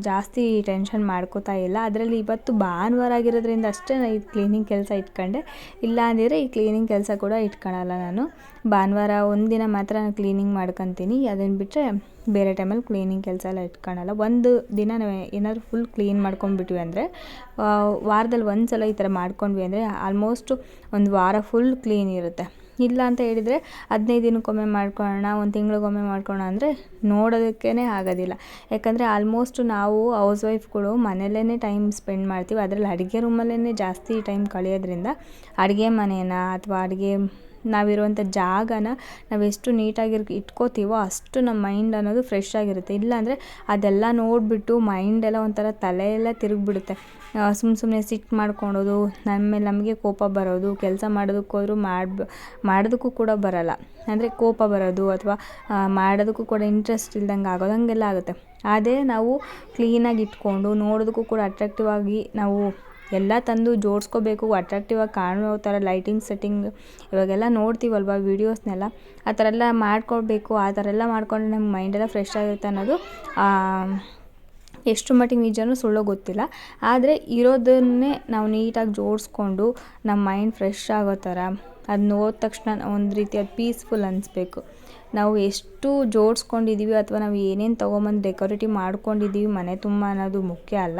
ಜಾಸ್ತಿ ಟೆನ್ಷನ್ ಮಾಡ್ಕೋತಾ ಇಲ್ಲ. ಅದರಲ್ಲಿ ಇವತ್ತು ಭಾನುವಾರ ಆಗಿರೋದ್ರಿಂದ ಅಷ್ಟೇ ನಾನು ಈ ಕ್ಲೀನಿಂಗ್ ಕೆಲಸ ಇಟ್ಕೊಂಡೆ. ಇಲ್ಲ ಅಂದಿದ್ರೆ ಈ ಕ್ಲೀನಿಂಗ್ ಕೆಲಸ ಕೂಡ ಇಟ್ಕೊಳಲ್ಲ ನಾನು. ಭಾನುವಾರ ಒಂದಿನ ಮಾತ್ರ ನಾನು ಕ್ಲೀನಿಂಗ್ ಮಾಡ್ಕೊತೀನಿ. ಅದನ್ನು ಬಿಟ್ಟರೆ ಬೇರೆ ಟೈಮಲ್ಲಿ ಕ್ಲೀನಿಂಗ್ ಕೆಲಸ ಎಲ್ಲ ಇಟ್ಕೊಳಲ್ಲ. ಒಂದು ದಿನ ನಾವು ಏನಾದರೂ ಫುಲ್ ಕ್ಲೀನ್ ಮಾಡ್ಕೊಂಡ್ಬಿಟ್ವಿ ಅಂದರೆ ವಾರದಲ್ಲಿ ಒಂದು ಸಲ ಈ ಥರ ಮಾಡ್ಕೊಂಡ್ವಿ ಅಂದರೆ ಆಲ್ಮೋಸ್ಟು ಒಂದು ವಾರ ಫುಲ್ ಕ್ಲೀನ್ ಇರುತ್ತೆ. ಇಲ್ಲ ಅಂತ ಹೇಳಿದರೆ ಹದಿನೈದು ದಿನಕ್ಕೊಮ್ಮೆ ಮಾಡ್ಕೊಳ್ಳೋಣ, ಒಂದು ತಿಂಗಳಿಗೊಮ್ಮೆ ಮಾಡ್ಕೊಳ್ಳೋಣ ಅಂದರೆ ನೋಡೋದಕ್ಕೇ ಆಗೋದಿಲ್ಲ. ಯಾಕಂದರೆ ಆಲ್ಮೋಸ್ಟ್ ನಾವು ಹೌಸ್ ವೈಫ್ಗಳು ಮನೆಯಲ್ಲೇ ಟೈಮ್ ಸ್ಪೆಂಡ್ ಮಾಡ್ತೀವಿ. ಅದರಲ್ಲಿ ಅಡುಗೆ ರೂಮಲ್ಲೇ ಜಾಸ್ತಿ ಟೈಮ್ ಕಳೆಯೋದ್ರಿಂದ ಅಡುಗೆ ಮನೇನ ಅಥವಾ ಅಡುಗೆ ನಾವಿರುವಂಥ ಜಾಗನ ನಾವೆಷ್ಟು ನೀಟಾಗಿ ಇಟ್ಕೋತೀವೋ ಅಷ್ಟು ನಮ್ಮ ಮೈಂಡ್ ಅನ್ನೋದು ಫ್ರೆಶ್ ಆಗಿರುತ್ತೆ. ಇಲ್ಲಾಂದರೆ ಅದೆಲ್ಲ ನೋಡಿಬಿಟ್ಟು ಮೈಂಡೆಲ್ಲ ಒಂಥರ ತಲೆ ಎಲ್ಲ ತಿರುಗಿಬಿಡುತ್ತೆ. ಸುಮ್ಮ ಸುಮ್ಮನೆ ಸಿಟ್ಟು ಮಾಡ್ಕೊಳೋದು ನಮ್ಮ ಮೇಲೆ ನಮಗೆ ಕೋಪ ಬರೋದು, ಕೆಲಸ ಮಾಡೋದಕ್ಕೆ ಹೋದ್ರೂ ಮಾಡಿ ಮಾಡೋದಕ್ಕೂ ಕೂಡ ಬರೋಲ್ಲ. ಅಂದರೆ ಕೋಪ ಬರೋದು ಅಥವಾ ಮಾಡೋದಕ್ಕೂ ಕೂಡ ಇಂಟ್ರೆಸ್ಟ್ ಇಲ್ದಂಗೆ ಆಗೋದು, ಹಾಗೆಲ್ಲ ಆಗುತ್ತೆ. ಅದೇ ನಾವು ಕ್ಲೀನಾಗಿ ಇಟ್ಕೊಂಡು, ನೋಡೋದಕ್ಕೂ ಕೂಡ ಅಟ್ರಾಕ್ಟಿವ್ ಆಗಿ ನಾವು ಎಲ್ಲ ತಂದು ಜೋಡಿಸ್ಕೋಬೇಕು ಅಟ್ರಾಕ್ಟಿವ್ ಆಗಿ ಕಾಣೋ ಥರ ಲೈಟಿಂಗ್ ಸೆಟ್ಟಿಂಗ್ ಇವಾಗೆಲ್ಲ ನೋಡ್ತೀವಲ್ವ ವೀಡಿಯೋಸ್ನೆಲ್ಲ ಆ ಥರ ಎಲ್ಲ ಮಾಡ್ಕೊಳ್ಬೇಕು ಆ ಥರ ಎಲ್ಲ ಮಾಡಿಕೊಂಡ್ರೆ ನಮ್ಮ ಮೈಂಡೆಲ್ಲ ಫ್ರೆಶ್ ಆಗಿರುತ್ತೆ ಅನ್ನೋದು ಎಷ್ಟು ಮಟ್ಟಿಗೆ ನಿಜನೂ ಸುಳ್ಳೋ ಗೊತ್ತಿಲ್ಲ. ಆದರೆ ಇರೋದನ್ನೇ ನಾವು ನೀಟಾಗಿ ಜೋಡಿಸ್ಕೊಂಡು ನಮ್ಮ ಮೈಂಡ್ ಫ್ರೆಶ್ ಆಗೋ ಥರ ಅದನ್ನ ನೋಡಿದ ತಕ್ಷಣ ಒಂದು ರೀತಿ ಅದು ಪೀಸ್ಫುಲ್ ಅನಿಸ್ಬೇಕು. ನಾವು ಎಷ್ಟು ಜೋಡಿಸ್ಕೊಂಡಿದ್ದೀವಿ ಅಥವಾ ನಾವು ಏನೇನು ತೊಗೊಂಬಂದು ಡೆಕೋರೇಟಿವ್ ಮಾಡ್ಕೊಂಡಿದ್ದೀವಿ ಮನೆ ತುಂಬ ಅನ್ನೋದು ಮುಖ್ಯ ಅಲ್ಲ.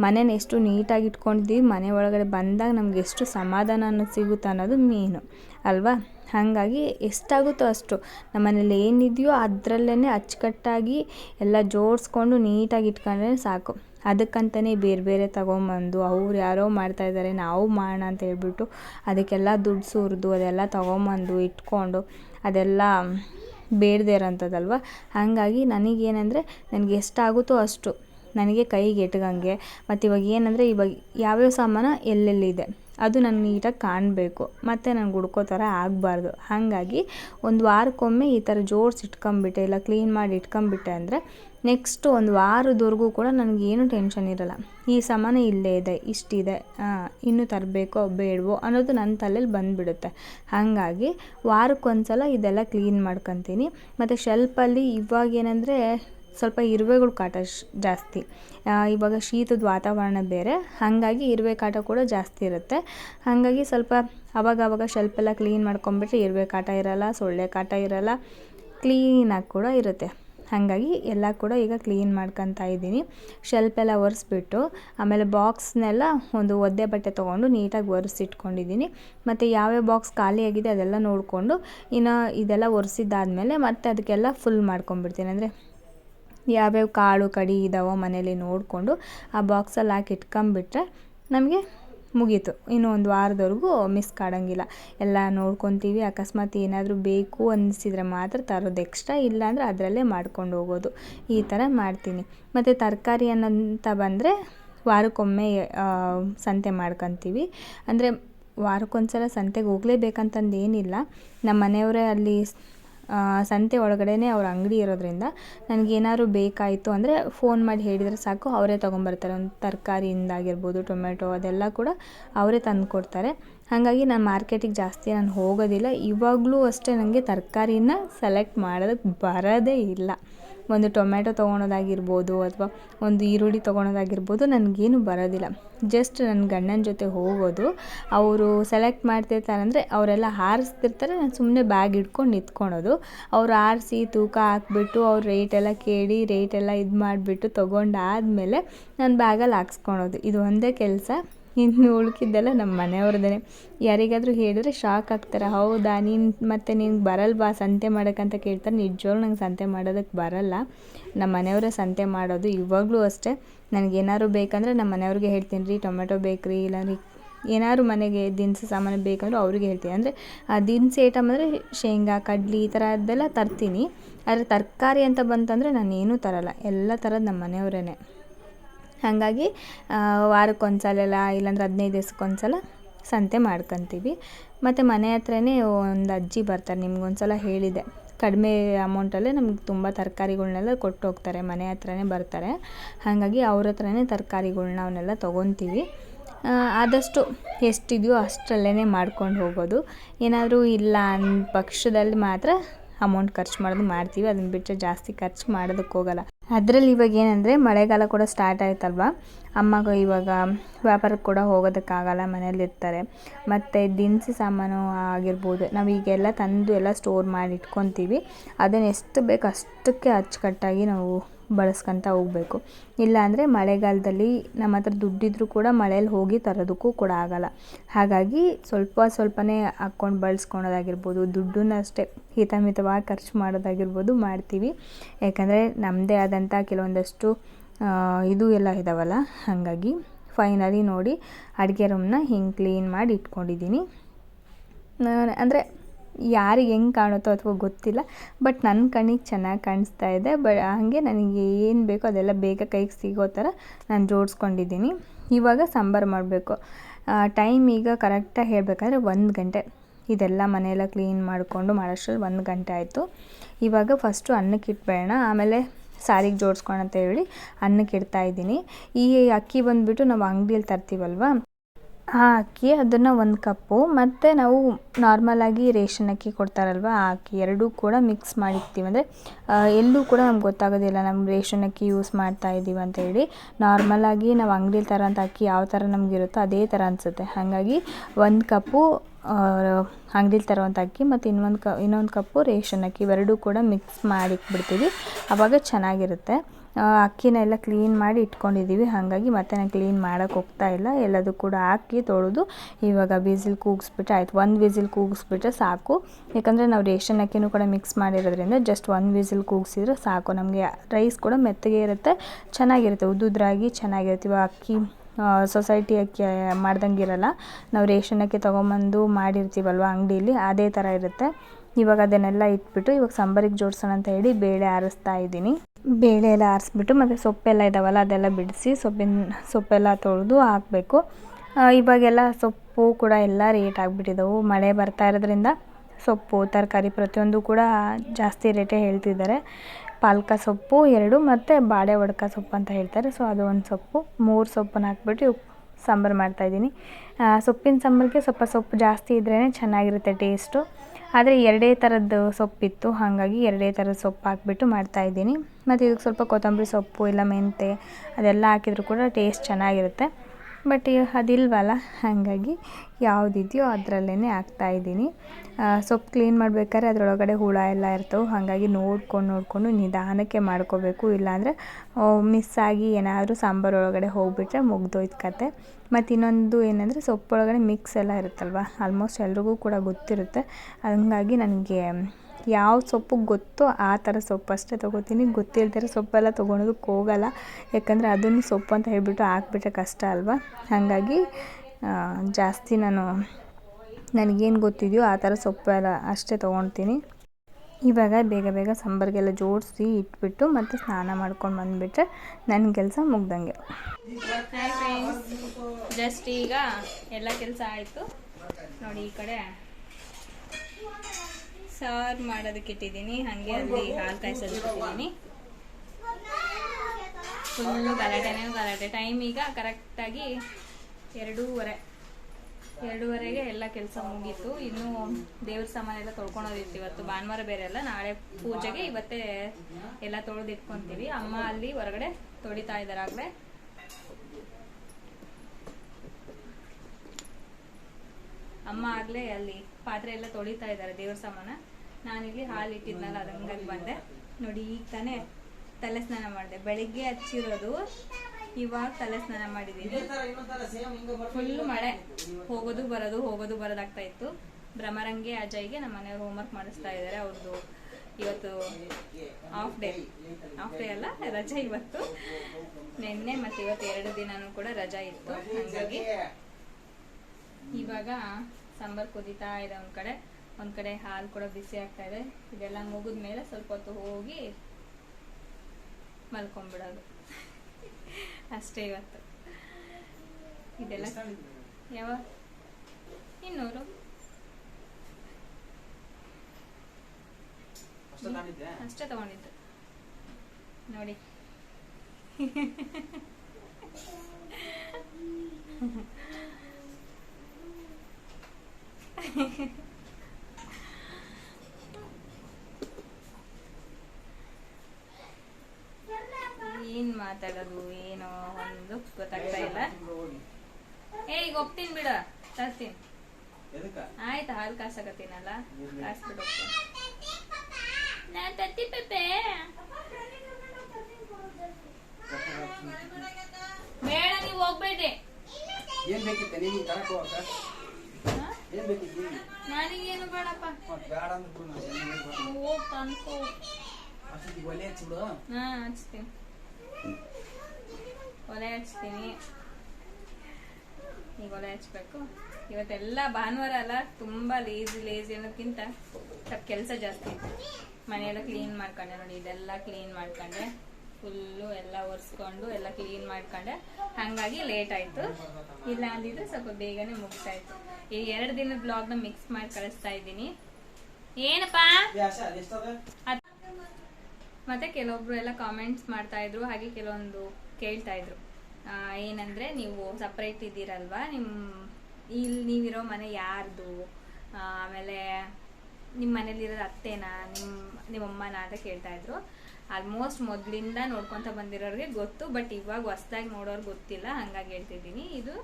ಮನೇನ ಎಷ್ಟು ನೀಟಾಗಿ ಇಟ್ಕೊಂಡಿದ್ದೀವಿ ಮನೆ ಒಳಗಡೆ ಬಂದಾಗ ನಮ್ಗೆ ಎಷ್ಟು ಸಮಾಧಾನ ಅನ್ನೋದು ಸಿಗುತ್ತೆ ಅನ್ನೋದು ಮೇನು. ಅಲ್ವಾ? ಹಾಗಾಗಿ ಎಷ್ಟಾಗುತ್ತೋ ಅಷ್ಟು. ನಮ್ಮ ಮನೇಲಿ ಏನಿದೆಯೋ ಅದರಲ್ಲೇ ಅಚ್ಚುಕಟ್ಟಾಗಿ ಎಲ್ಲ ಜೋಡಿಸ್ಕೊಂಡು ನೀಟಾಗಿ ಇಟ್ಕೊಂಡ್ರೆ ಸಾಕು. ಅದಕ್ಕಂತಲೇ ಬೇರೆ ಬೇರೆ ತೊಗೊಂಬಂದು ಅವ್ರು ಯಾರೋ ಮಾಡ್ತಾಯಿದ್ದಾರೆ ನಾವು ಮಾಡೋಣ ಅಂತ ಹೇಳ್ಬಿಟ್ಟು ಅದಕ್ಕೆಲ್ಲ ದುಡ್ಡು ಸುರಿದು ಅದೆಲ್ಲ ತೊಗೊಂಬಂದು ಇಟ್ಕೊಂಡು ಅದೆಲ್ಲ ಬೇಡದೇ ಇರೋಂಥದ್ದಲ್ವ? ಹಾಗಾಗಿ ನನಗೇನೆಂದರೆ ನನಗೆ ಎಷ್ಟಾಗುತ್ತೋ ಅಷ್ಟು. ನನಗೆ ಕೈಗೆ ಎಟ್ಗಂಗೆ. ಮತ್ತು ಇವಾಗ ಏನಂದರೆ ಇವಾಗ ಯಾವ್ಯಾವ ಸಾಮಾನು ಎಲ್ಲೆಲ್ಲಿದೆ ಅದು ನನಗೆ ನೀಟಾಗಿ ಕಾಣಬೇಕು. ಮತ್ತು ನನಗೆ ಹುಡ್ಕೋ ಥರ ಆಗಬಾರ್ದು. ಹಾಗಾಗಿ ಒಂದು ವಾರಕ್ಕೊಮ್ಮೆ ಈ ಥರ ಜೋಡಿಸಿ ಇಟ್ಕೊಂಬಿಟ್ಟೆ, ಇಲ್ಲ ಕ್ಲೀನ್ ಮಾಡಿ ಇಟ್ಕೊಂಬಿಟ್ಟೆ ಅಂದರೆ ನೆಕ್ಸ್ಟ್ ಒಂದು ವಾರದವರೆಗೂ ಕೂಡ ನನಗೇನು ಟೆನ್ಷನ್ ಇರೋಲ್ಲ. ಈ ಸಮಾನ ಇಲ್ಲೇ ಇದೆ, ಇಷ್ಟಿದೆ ಇನ್ನೂ ತರಬೇಕೋ ಬೇಡವೋ ಅನ್ನೋದು ನನ್ನ ತಲೆಯಲ್ಲಿ ಬಂದುಬಿಡುತ್ತೆ. ಹಾಗಾಗಿ ವಾರಕ್ಕೊಂದ್ಸಲ ಇದೆಲ್ಲ ಕ್ಲೀನ್ ಮಾಡ್ಕೊತೀನಿ. ಮತ್ತು ಶೆಲ್ಪಲ್ಲಿ ಇವಾಗ ಏನಂದರೆ ಸ್ವಲ್ಪ ಇರುವೆಗಳು ಕಾಟ ಜಾಸ್ತಿ. ಇವಾಗ ಶೀತದ ವಾತಾವರಣ ಬೇರೆ, ಹಾಗಾಗಿ ಇರುವೆ ಕಾಟ ಕೂಡ ಜಾಸ್ತಿ ಇರುತ್ತೆ. ಹಾಗಾಗಿ ಸ್ವಲ್ಪ ಅವಾಗ ಅವಾಗ ಎಲ್ಲ ಕ್ಲೀನ್ ಮಾಡ್ಕೊಂಬಿಟ್ರೆ ಇರುವೆ ಕಾಟ ಇರಲ್ಲ, ಸೊಳ್ಳೆ ಕಾಟ ಇರಲ್ಲ ಕ್ಲೀನಾಗಿ ಕೂಡ ಇರುತ್ತೆ. ಹಾಗಾಗಿ ಎಲ್ಲ ಕೂಡ ಈಗ ಕ್ಲೀನ್ ಮಾಡ್ಕೊತಾ ಇದ್ದೀನಿ. ಶೆಲ್ಪೆಲ್ಲ ಒರೆಸ್ಬಿಟ್ಟು, ಆಮೇಲೆ ಬಾಕ್ಸ್ನೆಲ್ಲ ಒಂದು ಒದ್ದೆ ಬಟ್ಟೆ ತೊಗೊಂಡು ನೀಟಾಗಿ ಒರೆಸಿಟ್ಕೊಂಡಿದ್ದೀನಿ. ಮತ್ತು ಯಾವ್ಯಾವ ಬಾಕ್ಸ್ ಖಾಲಿಯಾಗಿದೆ ಅದೆಲ್ಲ ನೋಡಿಕೊಂಡು, ಇನ್ನು ಇದೆಲ್ಲ ಒರೆಸಿದ್ದಾದ್ಮೇಲೆ ಮತ್ತೆ ಅದಕ್ಕೆಲ್ಲ ಫುಲ್ ಮಾಡ್ಕೊಂಬಿಡ್ತೀನಿ ಅಂದರೆ ಯಾವ್ಯಾವ ಕಾಳು ಕಡಿ ಇದಾವೋ ಮನೇಲಿ ನೋಡಿಕೊಂಡು ಆ ಬಾಕ್ಸಲ್ಲಿ ಹಾಕಿ ಇಟ್ಕೊಂಬಿಟ್ರೆ ನಮಗೆ ಮುಗೀತು. ಇನ್ನೂ ಒಂದು ವಾರದವರೆಗೂ ಮಿಸ್ ಕಾಡೋಂಗಿಲ್ಲ. ಎಲ್ಲ ನೋಡ್ಕೊತೀವಿ. ಅಕಸ್ಮಾತ್ ಏನಾದರೂ ಬೇಕು ಅನ್ನಿಸಿದ್ರೆ ಮಾತ್ರ ತರೋದು ಎಕ್ಸ್ಟ್ರಾ ಇಲ್ಲಾಂದರೆ ಅದರಲ್ಲೇ ಮಾಡ್ಕೊಂಡು ಹೋಗೋದು. ಈ ಥರ ಮಾಡ್ತೀನಿ. ಮತ್ತು ತರಕಾರಿ ಅನ್ನೋಂತ ಬಂದರೆ ವಾರಕ್ಕೊಮ್ಮೆ ಸಂತೆ ಮಾಡ್ಕೊತೀವಿ. ಅಂದರೆ ವಾರಕ್ಕೊಂದ್ಸಲ ಸಂತೆಗೆ ಹೋಗಲೇಬೇಕಂತಂದು ಏನಿಲ್ಲ ನಮ್ಮ ಮನೆಯವರೇ ಅಲ್ಲಿ ಸಂತೆ ಒಳಗಡೆನೇ ಅವ್ರ ಅಂಗಡಿ ಇರೋದ್ರಿಂದ ನನಗೇನಾದ್ರು ಬೇಕಾಯಿತು ಅಂದರೆ ಫೋನ್ ಮಾಡಿ ಹೇಳಿದರೆ ಸಾಕು, ಅವರೇ ತೊಗೊಂಬರ್ತಾರೆ. ಒಂದು ತರಕಾರಿಯಿಂದಾಗಿರ್ಬೋದು ಟೊಮೆಟೊ ಅದೆಲ್ಲ ಕೂಡ ಅವರೇ ತಂದು ಕೊಡ್ತಾರೆ. ಹಾಗಾಗಿ ನಾನು ಮಾರ್ಕೆಟಿಗೆ ಜಾಸ್ತಿ ನಾನು ಹೋಗೋದಿಲ್ಲ. ಇವಾಗಲೂ ಅಷ್ಟೇ ನನಗೆ ತರಕಾರಿನ ಸೆಲೆಕ್ಟ್ ಮಾಡೋದಕ್ಕೆ ಬರೋದೇ ಇಲ್ಲ. ಒಂದು ಟೊಮೆಟೊ ತೊಗೊಳೋದಾಗಿರ್ಬೋದು ಅಥವಾ ಒಂದು ಈರುಳ್ಳಿ ತೊಗೊಳೋದಾಗಿರ್ಬೋದು, ನನಗೇನು ಬರೋದಿಲ್ಲ. ಜಸ್ಟ್ ನನ್ನ ಗಂಡನ ಜೊತೆ ಹೋಗೋದು, ಅವರು ಸೆಲೆಕ್ಟ್ ಮಾಡ್ತಿರ್ತಾರೆ ಅಂದರೆ ಅವರೆಲ್ಲ ಆರಿಸ್ತಿರ್ತಾರೆ ನಾನು ಸುಮ್ಮನೆ ಬ್ಯಾಗ್ ಇಟ್ಕೊಂಡು ನಿಂತ್ಕೊಳೋದು. ಅವ್ರು ಆರಿಸಿ ತೂಕ ಹಾಕ್ಬಿಟ್ಟು ರೇಟ್ ರೇಟೆಲ್ಲ ಕೇಳಿ ರೇಟೆಲ್ಲ ಇದು ಮಾಡಿಬಿಟ್ಟು ತೊಗೊಂಡಾದಮೇಲೆ ನಾನು ಬ್ಯಾಗಲ್ಲಿ ಹಾಕ್ಸ್ಕೊಳೋದು. ಇದು ಒಂದೇ ಕೆಲಸ. ಇನ್ನು ಉಳ್ಕಿದ್ದೆಲ್ಲ ನಮ್ಮ ಮನೆಯವ್ರದ್ದೇ ಯಾರಿಗಾದರೂ ಹೇಳಿದ್ರೆ ಶಾಕ್ ಆಗ್ತಾರೆ. ಹೌದಾ, ನೀನು ಮತ್ತು ಬರಲ್ಲ ಬರಲ್ವಾ? ಸಂತೆ ಮಾಡೋಕ್ಕಂತ ಕೇಳ್ತಾರೆ. ನಿಜವಾಗ್ಲೂ ನಂಗೆ ಸಂತೆ ಮಾಡೋದಕ್ಕೆ ಬರಲ್ಲ. ನಮ್ಮ ಮನೆಯವರೇ ಸಂತೆ ಮಾಡೋದು ಇವಾಗಲೂ ಅಷ್ಟೇ. ನನಗೇನಾದ್ರು ಬೇಕಂದರೆ ನಮ್ಮ ಮನೆಯವ್ರಿಗೆ ಹೇಳ್ತೀನಿ. ರೀ, ಟೊಮೆಟೊ ಬೇಕು ರೀ ಇಲ್ಲಾಂದ್ರೆ ಏನಾದ್ರು ಮನೆಗೆ ದಿನಸಿ ಸಾಮಾನು ಬೇಕಂದ್ರೆ ಅವ್ರಿಗೆ ಹೇಳ್ತೀನಿ. ಅಂದರೆ ಆ ದಿನಸಿ ಐಟಮ್ ಅಂದರೆ ಶೇಂಗಾ, ಕಡ್ಲಿ ಈ ಥರದ್ದೆಲ್ಲ ತರ್ತೀನಿ. ಆದರೆ ತರಕಾರಿ ಅಂತ ಬಂತಂದರೆ ನಾನೇನೂ ತರೋಲ್ಲ. ಎಲ್ಲ ಥರದ್ದು ನಮ್ಮ ಮನೆಯವರೇ ಹಾಗಾಗಿ ವಾರಕ್ಕೆ ಸಲ ಎಲ್ಲ ಇಲ್ಲಾಂದ್ರೆ ಹದಿನೈದು ದಿವ್ಸಕ್ಕೊಂದ್ಸಲ ಸಲ ಸಂತೆ ಮಾಡ್ಕೊತೀವಿ. ಮತ್ತು ಮನೆ ಹತ್ರನೇ ಒಂದು ಅಜ್ಜಿ ಬರ್ತಾರೆ ನಿಮ್ಗೆ ಸಲ ಹೇಳಿದೆ. ಕಡಿಮೆ ಅಮೌಂಟಲ್ಲೇ ನಮ್ಗೆ ತುಂಬ ತರಕಾರಿಗಳ್ನೆಲ್ಲ ಕೊಟ್ಟು ಹೋಗ್ತಾರೆ ಮನೆ ಹತ್ರನೇ ಬರ್ತಾರೆ. ಹಾಗಾಗಿ ಅವ್ರ ಹತ್ರನೇ ತರಕಾರಿಗಳ್ನ ಅವನ್ನೆಲ್ಲ ತೊಗೊತೀವಿ. ಆದಷ್ಟು ಎಷ್ಟಿದೆಯೋ ಅಷ್ಟರಲ್ಲೇ ಮಾಡ್ಕೊಂಡು ಹೋಗೋದು. ಏನಾದರೂ ಇಲ್ಲ ಅಂದ ಪಕ್ಷದಲ್ಲಿ ಮಾತ್ರ ಅಮೌಂಟ್ ಖರ್ಚು ಮಾಡೋದು ಮಾಡ್ತೀವಿ, ಅದನ್ನ ಬಿಟ್ಟರೆ ಜಾಸ್ತಿ ಖರ್ಚು ಮಾಡೋದಕ್ಕೆ ಹೋಗಲ್ಲ. ಅದರಲ್ಲಿ ಇವಾಗ ಏನಂದರೆ, ಮಳೆಗಾಲ ಕೂಡ ಸ್ಟಾರ್ಟ್ ಆಯ್ತಲ್ವ? ಅಮ್ಮಗ ಇವಾಗ ವ್ಯಾಪಾರಕ್ಕೆ ಕೂಡ ಹೋಗೋದಕ್ಕಾಗಲ್ಲ ಮನೇಲಿರ್ತಾರೆ ಮತ್ತು ದಿನಸಿ ಸಾಮಾನು ಆಗಿರ್ಬೋದು, ನಾವು ಈಗೆಲ್ಲ ತಂದು ಎಲ್ಲ ಸ್ಟೋರ್ ಮಾಡಿ ಇಟ್ಕೊತೀವಿ. ಅದನ್ನು ಎಷ್ಟು ಬೇಕು ಅಷ್ಟಕ್ಕೆ ಅಚ್ಚುಕಟ್ಟಾಗಿ ನಾವು ಬಳಸ್ಕೊತ ಹೋಗಬೇಕು. ಇಲ್ಲಾಂದರೆ ಮಳೆಗಾಲದಲ್ಲಿ ನಮ್ಮ ಹತ್ರ ದುಡ್ಡಿದ್ರೂ ಕೂಡ ಮಳೆಯಲ್ಲಿ ಹೋಗಿ ತರೋದಕ್ಕೂ ಕೂಡ ಆಗೋಲ್ಲ. ಹಾಗಾಗಿ ಸ್ವಲ್ಪ ಸ್ವಲ್ಪನೇ ಹಾಕ್ಕೊಂಡು ಬಳಸ್ಕೊಳೋದಾಗಿರ್ಬೋದು, ದುಡ್ಡನ್ನ ಅಷ್ಟೇ ಹಿತಮಿತವಾಗಿ ಖರ್ಚು ಮಾಡೋದಾಗಿರ್ಬೋದು ಮಾಡ್ತೀವಿ. ಯಾಕಂದರೆ ನಮ್ಮದೇ ಆದಂಥ ಕೆಲವೊಂದಷ್ಟು ಇದು ಎಲ್ಲ ಇದಾವಲ್ಲ, ಹಾಗಾಗಿ ಫೈನಲಿ ನೋಡಿ ಅಡುಗೆ ರೂಮ್ನ ಹಿಂಗೆ ಕ್ಲೀನ್ ಮಾಡಿ ಇಟ್ಕೊಂಡಿದ್ದೀನಿ. ಅಂದರೆ ಯಾರಿಗೆ ಹೆಂಗೆ ಕಾಣುತ್ತೋ ಅಥವಾ ಗೊತ್ತಿಲ್ಲ. ಬಟ್ ನನ್ನ ಕಣ್ಣಿಗೆ ಚೆನ್ನಾಗಿ ಕಾಣಿಸ್ತಾ ಇದೆ. ಬ ಹಾಗೆ ನನಗೆ ಏನು ಬೇಕೋ ಅದೆಲ್ಲ ಬೇಗ ಕೈಗೆ ಸಿಗೋ ಥರ ನಾನು ಜೋಡಿಸ್ಕೊಂಡಿದ್ದೀನಿ. ಇವಾಗ ಸಾಂಬಾರು ಮಾಡಬೇಕು. ಟೈಮ್ ಈಗ ಕರೆಕ್ಟಾಗಿ ಹೇಳಬೇಕಾದ್ರೆ ಒಂದು ಗಂಟೆ. ಇದೆಲ್ಲ ಮನೆಯೆಲ್ಲ ಕ್ಲೀನ್ ಮಾಡಿಕೊಂಡು ಮಾಡೋಷ್ಟ್ರಲ್ಲಿ ಒಂದು ಗಂಟೆ ಆಯಿತು. ಇವಾಗ ಫಸ್ಟು ಅನ್ನಕ್ಕೆ ಇಟ್ಬೇಡ ಆಮೇಲೆ ಸಾರಿಗೆ ಜೋಡಿಸ್ಕೊಂಡಂತ ಹೇಳಿ ಅನ್ನಕ್ಕೆ ಇಡ್ತಾ ಇದ್ದೀನಿ. ಈ ಅಕ್ಕಿ ಬಂದುಬಿಟ್ಟು ನಾವು ಅಂಗಡಿಯಲ್ಲಿ ತರ್ತೀವಲ್ವ? ಆ ಅಕ್ಕಿ ಅದನ್ನು ಒಂದು ಕಪ್ಪು, ಮತ್ತು ನಾವು ನಾರ್ಮಲಾಗಿ ರೇಷನ್ ಅಕ್ಕಿ ಕೊಡ್ತಾರಲ್ವ, ಹಾಕಿ ಎರಡೂ ಕೂಡ ಮಿಕ್ಸ್ ಮಾಡಿರ್ತೀವಿ. ಅಂದರೆ ಎಲ್ಲೂ ಕೂಡ ನಮ್ಗೆ ಗೊತ್ತಾಗೋದಿಲ್ಲ ನಮ್ಮ ರೇಷನ್ ಅಕ್ಕಿ ಯೂಸ್ ಮಾಡ್ತಾ ಇದ್ದೀವಿ ಅಂತ ಹೇಳಿ. ನಾರ್ಮಲಾಗಿ ನಾವು ಅಂಗಡಿಲಿ ತರೋಂಥ ಅಕ್ಕಿ ಯಾವ ಥರ ನಮಗಿರುತ್ತೋ ಅದೇ ಥರ ಅನಿಸುತ್ತೆ. ಹಾಗಾಗಿ ಒಂದು ಕಪ್ಪು ಅಂಗಡಿಲಿ ತರುವಂಥ ಅಕ್ಕಿ ಮತ್ತು ಇನ್ನೊಂದು ಕ, ಇನ್ನೊಂದು ಕಪ್ಪು ರೇಷನ್ ಅಕ್ಕಿ ಇವೆರಡೂ ಕೂಡ ಮಿಕ್ಸ್ ಮಾಡಿಟ್ಬಿಡ್ತೀವಿ. ಆವಾಗ ಚೆನ್ನಾಗಿರುತ್ತೆ. ಅಕ್ಕಿನ ಎಲ್ಲ ಕ್ಲೀನ್ ಮಾಡಿ ಇಟ್ಕೊಂಡಿದ್ದೀವಿ ಹಾಗಾಗಿ ಮತ್ತೆ ನಾನು ಕ್ಲೀನ್ ಮಾಡೋಕ್ಕೆ ಹೋಗ್ತಾ ಇಲ್ಲ. ಎಲ್ಲದೂ ಕೂಡ ಹಾಕಿ ತೊಳೆದು ಇವಾಗ ಬೀಸಿಲ್ ಕೂಗಿಸ್ಬಿಟ್ರೆ ಆಯ್ತು. ಒಂದು ವಿಸಿಲ್ ಕೂಗಿಸ್ಬಿಟ್ರೆ ಸಾಕು. ಯಾಕಂದರೆ ನಾವು ರೇಷನ್ ಅಕ್ಕಿನೂ ಕೂಡ ಮಿಕ್ಸ್ ಮಾಡಿರೋದ್ರಿಂದ ಜಸ್ಟ್ ಒಂದು ವಿಸಿಲ್ ಕೂಗಿಸಿದ್ರೆ ಸಾಕು. ನಮಗೆ ರೈಸ್ ಕೂಡ ಮೆತ್ತಗೆ ಇರುತ್ತೆ, ಚೆನ್ನಾಗಿರುತ್ತೆ. ಉದ್ದುದ್ರಾಗಿ ಚೆನ್ನಾಗಿರುತ್ತೆ. ಇವಾಗ ಅಕ್ಕಿ ಸೊಸೈಟಿ ಅಕ್ಕಿ ಮಾಡ್ದಂಗೆ ಇರಲ್ಲ. ನಾವು ರೇಷನ್ ಅಕ್ಕಿ ತೊಗೊಂಬಂದು ಮಾಡಿರ್ತೀವಲ್ವ ಅಂಗಡೀಲಿ, ಅದೇ ಥರ ಇರುತ್ತೆ. ಇವಾಗ ಅದನ್ನೆಲ್ಲ ಇಟ್ಬಿಟ್ಟು ಇವಾಗ ಸಾಂಬಾರಿಗೆ ಜೋಡಿಸೋಣ ಅಂತ ಹೇಳಿ ಬೇಳೆ ಆರಿಸ್ತಾ ಇದ್ದೀನಿ. ಬೇಳೆ ಎಲ್ಲ ಆರಿಸ್ಬಿಟ್ಟು ಮತ್ತು ಸೊಪ್ಪೆಲ್ಲ ಇದ್ದಾವಲ್ಲ ಅದೆಲ್ಲ ಬಿಡಿಸಿ ಸೊಪ್ಪಿನ, ಸೊಪ್ಪೆಲ್ಲ ತೊಳೆದು ಹಾಕಬೇಕು. ಇವಾಗೆಲ್ಲ ಸೊಪ್ಪು ಕೂಡ ಎಲ್ಲ ರೇಟ್ ಆಗಿಬಿಟ್ಟಿದ್ದವು ಮಳೆ ಬರ್ತಾ ಇರೋದ್ರಿಂದ ಸೊಪ್ಪು, ತರಕಾರಿ ಪ್ರತಿಯೊಂದು ಕೂಡ ಜಾಸ್ತಿ ರೇಟೇ ಹೇಳ್ತಿದ್ದಾರೆ. ಪಾಲಕ ಸೊಪ್ಪು ಎರಡು ಮತ್ತು ಬಾಳೆ ಒಡ್ಕ ಸೊಪ್ಪು ಅಂತ ಹೇಳ್ತಾರೆ. ಸೊ ಅದು ಒಂದು ಸೊಪ್ಪು, ಮೂರು ಸೊಪ್ಪನ್ನು ಹಾಕ್ಬಿಟ್ಟು ಸಾಂಬಾರು ಮಾಡ್ತಾಯಿದ್ದೀನಿ ಸೊಪ್ಪಿನ ಸಾಂಬಾರಿಗೆ ಸ್ವಲ್ಪ ಸೊಪ್ಪು ಜಾಸ್ತಿ ಇದ್ರೇ ಚೆನ್ನಾಗಿರುತ್ತೆ ಟೇಸ್ಟು ಆದರೆ ಎರಡೇ ಥರದ್ದು ಸೊಪ್ಪಿತ್ತು, ಹಾಗಾಗಿ ಎರಡೇ ಥರದ ಸೊಪ್ಪು ಹಾಕ್ಬಿಟ್ಟು ಮಾಡ್ತಾಯಿದ್ದೀನಿ ಮತ್ತು ಇದಕ್ಕೆ ಸ್ವಲ್ಪ ಕೊತ್ತಂಬರಿ ಸೊಪ್ಪು, ಇಲ್ಲ ಮೆಂತೆ ಅದೆಲ್ಲ ಹಾಕಿದರೂ ಕೂಡ ಟೇಸ್ಟ್ ಚೆನ್ನಾಗಿರುತ್ತೆ. ಬಟ್ ಅದಿಲ್ವಲ್ಲ, ಹಾಗಾಗಿ ಯಾವುದಿದೆಯೋ ಅದರಲ್ಲೇ ಹಾಕ್ತಾಯಿದ್ದೀನಿ ಸೊಪ್ಪು ಕ್ಲೀನ್ ಮಾಡ್ಬೇಕಾದ್ರೆ ಅದರೊಳಗಡೆ ಹುಳ ಎಲ್ಲ ಇರ್ತವೆ, ಹಾಗಾಗಿ ನೋಡ್ಕೊಂಡು ನೋಡಿಕೊಂಡು ನಿಧಾನಕ್ಕೆ ಮಾಡ್ಕೋಬೇಕು. ಇಲ್ಲಾಂದರೆ ಮಿಸ್ ಆಗಿ ಏನಾದರೂ ಸಾಂಬಾರು ಒಳಗಡೆ ಹೋಗಿಬಿಟ್ರೆ ಮುಗ್ದೋಯ್ತು ಕತೆ. ಮತ್ತು ಇನ್ನೊಂದು ಏನಂದರೆ, ಸೊಪ್ಪೊಳಗಡೆ ಮಿಕ್ಸ್ ಎಲ್ಲ ಇರುತ್ತಲ್ವ ಆಲ್ಮೋಸ್ಟ್ ಎಲ್ರಿಗೂ ಕೂಡ ಗೊತ್ತಿರುತ್ತೆ. ಹಂಗಾಗಿ ನನಗೆ ಯಾವ ಸೊಪ್ಪು ಗೊತ್ತೋ ಆ ಥರ ಸೊಪ್ಪು ಅಷ್ಟೇ ತೊಗೋತೀನಿ. ಗೊತ್ತಿಲ್ದಿರೋ ಸೊಪ್ಪೆಲ್ಲ ತೊಗೊಳೋದಕ್ಕೆ ಹೋಗಲ್ಲ. ಯಾಕಂದರೆ ಅದನ್ನು ಸೊಪ್ಪು ಅಂತ ಹೇಳಿಬಿಟ್ಟು ಹಾಕ್ಬಿಟ್ರೆ ಕಷ್ಟ ಅಲ್ವಾ? ಹಾಗಾಗಿ ಜಾಸ್ತಿ ನಾನು ನನಗೇನು ಗೊತ್ತಿದೆಯೋ ಆ ಥರ ಸೊಪ್ಪೆಲ್ಲ ಅಷ್ಟೇ ತೊಗೊಳ್ತೀನಿ ಇವಾಗ ಬೇಗ ಬೇಗ ಸಾಂಬಾರಿಗೆಲ್ಲ ಜೋಡಿಸಿ ಇಟ್ಬಿಟ್ಟು ಮತ್ತು ಸ್ನಾನ ಮಾಡ್ಕೊಂಡು ಬಂದುಬಿಟ್ರೆ ನನ್ನ ಕೆಲಸ ಮುಗ್ದಂಗೆ. ಜಸ್ಟ್ ಈಗ ಎಲ್ಲ ಕೆಲಸ ಆಯಿತು. ನೋಡಿ ಈ ಕಡೆ ಸಾರು ಮಾಡೋದಕ್ಕೆ ಇಟ್ಟಿದ್ದೀನಿ. ಹಾಗೆ ಅಲ್ಲಿ ಹಾಲು ಕಾಯಿಸೋದಕ್ಕಿಟ್ಟಿದ್ದೀನಿ. ಫುಲ್ಲು ಗಲಾಟೆನೇ ಗಲಾಟೆ. ಟೈಮ್ ಈಗ ಕರೆಕ್ಟಾಗಿ ಎರಡೂವರೆ. ಎರಡೂವರೆಗೆ ಎಲ್ಲ ಕೆಲಸ ಮುಗೀತು. ಇನ್ನು ದೇವ್ರ ಸಾಮಾನೆಲ್ಲ ತೊಳ್ಕೊಳೋದಿತ್ತು ಇವತ್ತು. ಭಾನುವಾರ ಬೇರೆ ಅಲ್ಲ, ನಾಳೆ ಪೂಜೆಗೆ ಇವತ್ತೇ ಎಲ್ಲ ತೊಳೆದಿಟ್ಕೊತೀವಿ. ಅಮ್ಮ ಅಲ್ಲಿ ಹೊರಗಡೆ ತೊಳಿತಾ ಇದ್ದಾರೆ ಆಗಲೇ. ಅಮ್ಮ ಆಗ್ಲೇ ಅಲ್ಲಿ ಪಾತ್ರೆ ಎಲ್ಲ ತೊಳಿತಾ ಇದ್ದಾರೆ ದೇವ್ರ ಸಾಮಾನ. ನಾನಿಲ್ಲಿ ಹಾಲು ಇಟ್ಟಿದ್ನಲ್ಲ ಅದು ಹಂಗಾಗಿ ಬಂದೆ. ನೋಡಿ ಈಗ ತಾನೇ ತಲೆ ಸ್ನಾನ ಮಾಡಿದೆ. ಬೆಳಿಗ್ಗೆ ಹಚ್ಚಿರೋದು ಇವಾಗ ತಲೆ ಸ್ನಾನ ಮಾಡಿದೀನಿ ಫುಲ್ ಮಳೆ. ಹೋಗೋದು ಬರೋದು ಹೋಗೋದು ಬರೋದಾಗ್ತಾ ಇತ್ತು. ಭ್ರಮರಂಗಿ ಅಜಯ್ಗೆ ನಮ್ಮ ಮನೆಯವ್ರು ಹೋಮ್ವರ್ಕ್ ಮಾಡಿಸ್ತಾ ಇದ್ದಾರೆ ಅವ್ರದ್ದು ಇವತ್ತು ಆಫ್ ಡೇ ಆಫ್ ಡೇ ಅಲ್ಲ ರಜೆ ಇವತ್ತು. ನಿನ್ನೆ ಮತ್ತೆ ಇವತ್ತು ಎರಡು ದಿನಾನು ಕೂಡ ರಜಾ ಇತ್ತು. ಹಾಗಾಗಿ ಇವಾಗ ಸಾಂಬಾರ್ ಕುದೀತಾ ಇದೆ ಒಂದ್ ಕಡೆ. ಒಂದ್ ಕಡೆ ಹಾಲು ಕೂಡ ಬಿಸಿ ಆಗ್ತಾ ಇದೆ. ಇದೆಲ್ಲ ಮುಗಿದ್ಮೇಲೆ ಸ್ವಲ್ಪ ಹೊತ್ತು ಹೋಗಿ ಮಲ್ಕೊಂಡ್ಬಿಡೋದು ಅಷ್ಟೇ ಇವತ್ತು. ಇದೆಲ್ಲ ಯಾವ? ಇನ್ನೂರು. ಅಷ್ಟೇ ತಗೊಂಡಿದ್ದು. ನೋಡಿ. ಏನ್ ಮಾತಾಡೋದು ಏನೋ ಒಂದು ಗೊತ್ತಾಗ್ತಾ ಇಲ್ಲ. ಏ ಈಗ ಹೋಗ್ತೀನಿ ಬಿಡ ತರ್ತೀನಿ. ಆಯ್ತು ಹಾಲು ಕಾಸಕತ್ತೀನಲ್ಲ ಕಾಸ್ಬಿಟ್ಟು ಹೋಗ್ತೀನಿ ನಾ ತತ್ತಿ ಪೆಪ್ಪೆ. ಬೇಡ ನೀವು ಹೋಗ್ಬೇಡಿ ಏನ್ ಬೇಕಿತ್ತ? ನಿಮಗೆ ತರಕ್ ಹೋಗಕ್ಕ ಹಾ? ಏನ್ ಬೇಕಿತ್ತು ನನಗೇನು ಬೇಡಪ್ಪ. ಬೇಡ ಅಂದ್ರೆ ನಾನು. ಹೋಗ್ ತಂದ್ಕೋ. ಒಲೆ ಹಾ ಹಚ್ತೀನಿ. ಒಲೆ ಹಚ್ತೀನಿ. ಈಗ ಒಲೆ ಹಚ್ಬೇಕು. ಇವತ್ತೆಲ್ಲ ಭಾನುವಾರ ಅಲ್ಲ ತುಂಬ ಲೇಜಿ ಲೇಜಿ ಅನ್ನೋದಕ್ಕಿಂತ ಸ್ವಲ್ಪ ಕೆಲಸ ಜಾಸ್ತಿ ಇತ್ತು. ಮನೆಯೆಲ್ಲ ಕ್ಲೀನ್ ಮಾಡ್ಕೊಂಡೆ ನೋಡಿ ಇದೆಲ್ಲ ಕ್ಲೀನ್ ಮಾಡ್ಕೊಂಡೆ. ಫುಲ್ಲು ಎಲ್ಲ ಒರೆಸ್ಕೊಂಡು ಎಲ್ಲ ಕ್ಲೀನ್ ಮಾಡ್ಕೊಂಡೆ. ಹಾಗಾಗಿ ಲೇಟ್ ಆಯ್ತು. ಇಲ್ಲ ಅಂದಿದ್ರೆ ಸ್ವಲ್ಪ ಬೇಗನೆ ಮುಗಿಸ್ತಾ ಇತ್ತು. ಈ ಎರಡು ದಿನದ ಬ್ಲಾಗ್ನ ಮಿಕ್ಸ್ ಮಾಡಿ ಕಳಿಸ್ತಾ ಇದ್ದೀನಿ. ಏನಪ್ಪಾ? ಮತ್ತೆ ಕೆಲವೊಬ್ರು ಎಲ್ಲ ಕಾಮೆಂಟ್ಸ್ ಮಾಡ್ತಾ ಇದ್ರು, ಹಾಗೆ ಕೆಲವೊಂದು ಕೇಳ್ತಾ ಇದ್ರು. ಏನಂದ್ರೆ ನೀವು ಸಪ್ರೇಟ್ ಇದ್ದೀರಲ್ವಾ? ನಿಮ್ ಇಲ್ಲಿ ನೀವಿರೋ ಮನೆ ಯಾರ್ದು? ಆಮೇಲೆ ನಿಮ್ಮ ಮನೇಲಿರೋದು ಅತ್ತೆನಾ? ನಿಮ್ಮ ನಿಮ್ಮಮ್ಮನ ಅಂತ ಕೇಳ್ತಾ ಇದ್ರು. ಆಲ್ಮೋಸ್ಟ್ ಮೊದಲಿಂದ ನೋಡ್ಕೊಂತ ಬಂದಿರೋರಿಗೆ ಗೊತ್ತು ಬಟ್ ಇವಾಗ ಹೊಸ್ದಾಗಿ ನೋಡೋರ್ಗೆ ಗೊತ್ತಿಲ್ಲ, ಹಂಗಾಗಿ ಹೇಳ್ತಿದ್ದೀನಿ. ಇದು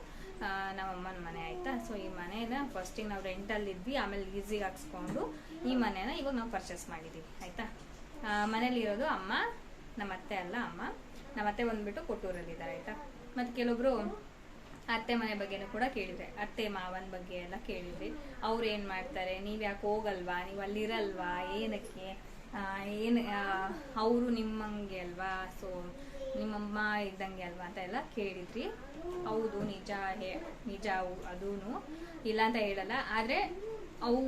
ನಮ್ಮಮ್ಮನ ಮನೆ ಆಯ್ತಾ? ಸೊ ಈ ಮನೆನ ಫಸ್ಟಿಗೆ ನಾವು ರೆಂಟಲ್ಲಿ ಇದ್ವಿ ಆಮೇಲೆ ಲೀಸಿಗೆ ಹಾಕ್ಸ್ಕೊಂಡು ಈ ಮನೆನ ಇವಾಗ ನಾವು ಪರ್ಚೇಸ್ ಮಾಡಿದ್ದೀವಿ ಆಯ್ತಾ? ಮನೇಲಿರೋದು ಅಮ್ಮ, ನಮ್ಮ ಅತ್ತೆ ಅಲ್ಲ ಅಮ್ಮ. ನಮ್ಮ ಅತ್ತೆ ಬಂದ್ಬಿಟ್ಟು ಕೊಟ್ಟೂರಲ್ಲಿದ್ದಾರೆ, ಆಯ್ತಾ? ಮತ್ತೆ ಕೆಲವೊಬ್ರು ಅತ್ತೆ ಮನೆ ಬಗ್ಗೆನೂ ಕೂಡ ಕೇಳಿದ್ರೆ, ಅತ್ತೆ ಮಾವನ ಬಗ್ಗೆ ಎಲ್ಲ ಕೇಳಿದ್ರಿ, ಅವ್ರು ಏನು ಮಾಡ್ತಾರೆ? ನೀವು ಯಾಕೆ ಹೋಗಲ್ವಾ? ನೀವು ಅಲ್ಲಿರಲ್ವಾ? ಏನಕ್ಕೆ? ಏನು ಅವರು ನಿಮ್ಮಂಗೆ ಅಲ್ವಾ? ಸೊ, ನಿಮ್ಮಮ್ಮ ಇದ್ದಂಗೆ ಅಲ್ವಾ ಅಂತ ಎಲ್ಲ ಕೇಳಿದ್ರಿ. ಹೌದು, ನಿಜ ಹೇ, ನಿಜ ಅದೂ ಇಲ್ಲ ಅಂತ ಹೇಳಲ್ಲ. ಆದರೆ ಅವು